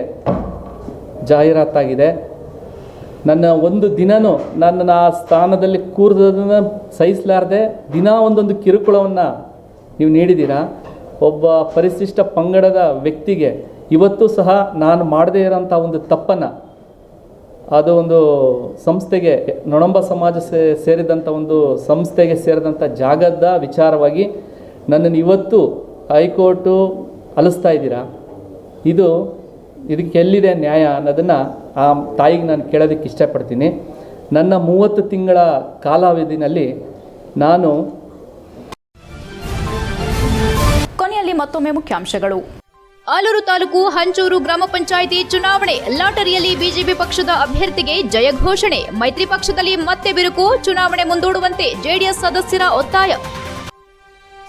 ಜಾಹೀರಾತಾಗಿದೆ. ನನ್ನ ಒಂದು ದಿನನೂ ನನ್ನ ಆ ಸ್ಥಾನದಲ್ಲಿ ಕೂರ್ದದನ್ನು ಸಹಿಸಲಾರದೆ ದಿನ ಒಂದೊಂದು ಕಿರುಕುಳವನ್ನು ನೀವು ನೀಡಿದ್ದೀರಾ? ಒಬ್ಬ ಪರಿಶಿಷ್ಟ ಪಂಗಡದ ವ್ಯಕ್ತಿಗೆ ಇವತ್ತು ಸಹ ನಾನು ಮಾಡದೇ ಇರೋಂಥ ಒಂದು ತಪ್ಪನ್ನು ಅದು ಒಂದು ಸಂಸ್ಥೆಗೆ, ನೊಣಂಬ ಸಮಾಜ ಸೇ ಸೇರಿದಂಥ ಒಂದು ಸಂಸ್ಥೆಗೆ ಸೇರಿದಂಥ ಜಾಗದ ವಿಚಾರವಾಗಿ ನನ್ನನ್ನು ಇವತ್ತು ಹೈಕೋರ್ಟು ಅಲಿಸ್ತಾ ಇದ್ದೀರಾ? ಇದು, ಇದಕ್ಕೆ ಎಲ್ಲಿದೆ ನ್ಯಾಯ ಅನ್ನೋದನ್ನು ಆ ತಾಯಿಗೆ ನಾನು ಕೇಳೋದಕ್ಕೆ ಇಷ್ಟಪಡ್ತೀನಿ. ನನ್ನ ಮೂವತ್ತು ತಿಂಗಳ ಕಾಲಾವಧಿನಲ್ಲಿ ನಾನು
ಕೊನೆಯಲ್ಲಿ ಮತ್ತೊಮ್ಮೆ ಮುಖ್ಯಾಂಶಗಳು.
ಆಲೂರು ತಾಲೂಕು ಹಂಚೂರು ಗ್ರಾಮ ಪಂಚಾಯಿತಿ ಚುನಾವಣೆ. ಲಾಟರಿಯಲ್ಲಿ ಬಿಜೆಪಿ ಪಕ್ಷದ ಅಭ್ಯರ್ಥಿಗೆ ಜಯ ಘೋಷಣೆ. ಮೈತ್ರಿ ಪಕ್ಷದಲ್ಲಿ ಮತ್ತೆ ಬಿರುಕು, ಚುನಾವಣೆ ಮುಂದೂಡುವಂತೆ ಜೆಡಿಎಸ್ ಸದಸ್ಯರ ಒತ್ತಾಯ.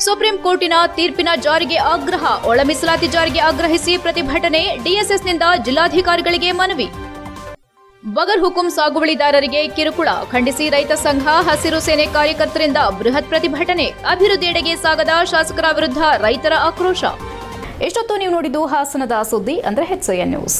ಸುಪ್ರೀಂ ಕೋರ್ಟಿನ ತೀರ್ಪಿನ ಜಾರಿಗೆ ಆಗ್ರಹ. ಒಳ ಮೀಸಲಾತಿ ಜಾರಿಗೆ ಆಗ್ರಹಿಸಿ ಪ್ರತಿಭಟನೆ ಡಿಎಸ್ಎಸ್ನಿಂದ ಜಿಲ್ಲಾಧಿಕಾರಿಗಳಿಗೆ ಮನವಿ. ಬಗರ್ ಹುಕುಂ ಸಾಗುವಳಿದಾರರಿಗೆ ಕಿರುಕುಳ. ಖಂಡಿಸಿ ರೈತ ಸಂಘ, ಹಸಿರು ಸೇನೆ ಕಾರ್ಯಕರ್ತರಿಂದ ಬೃಹತ್ ಪ್ರತಿಭಟನೆ. ಅಭಿವೃದ್ಧಿಯೆಡೆಗೆ ಸಾಗದ ಶಾಸಕರ ವಿರುದ್ಧ ರೈತರ ಆಕ್ರೋಶ.
ಎಷ್ಟೊತ್ತು ನೀವು ನೋಡಿದ್ದು ಹಾಸನದ ಸುದ್ದಿ ಅಂದ್ರೆ ಹೆಚ್ಐಎನ್ ನ್ಯೂಸ್.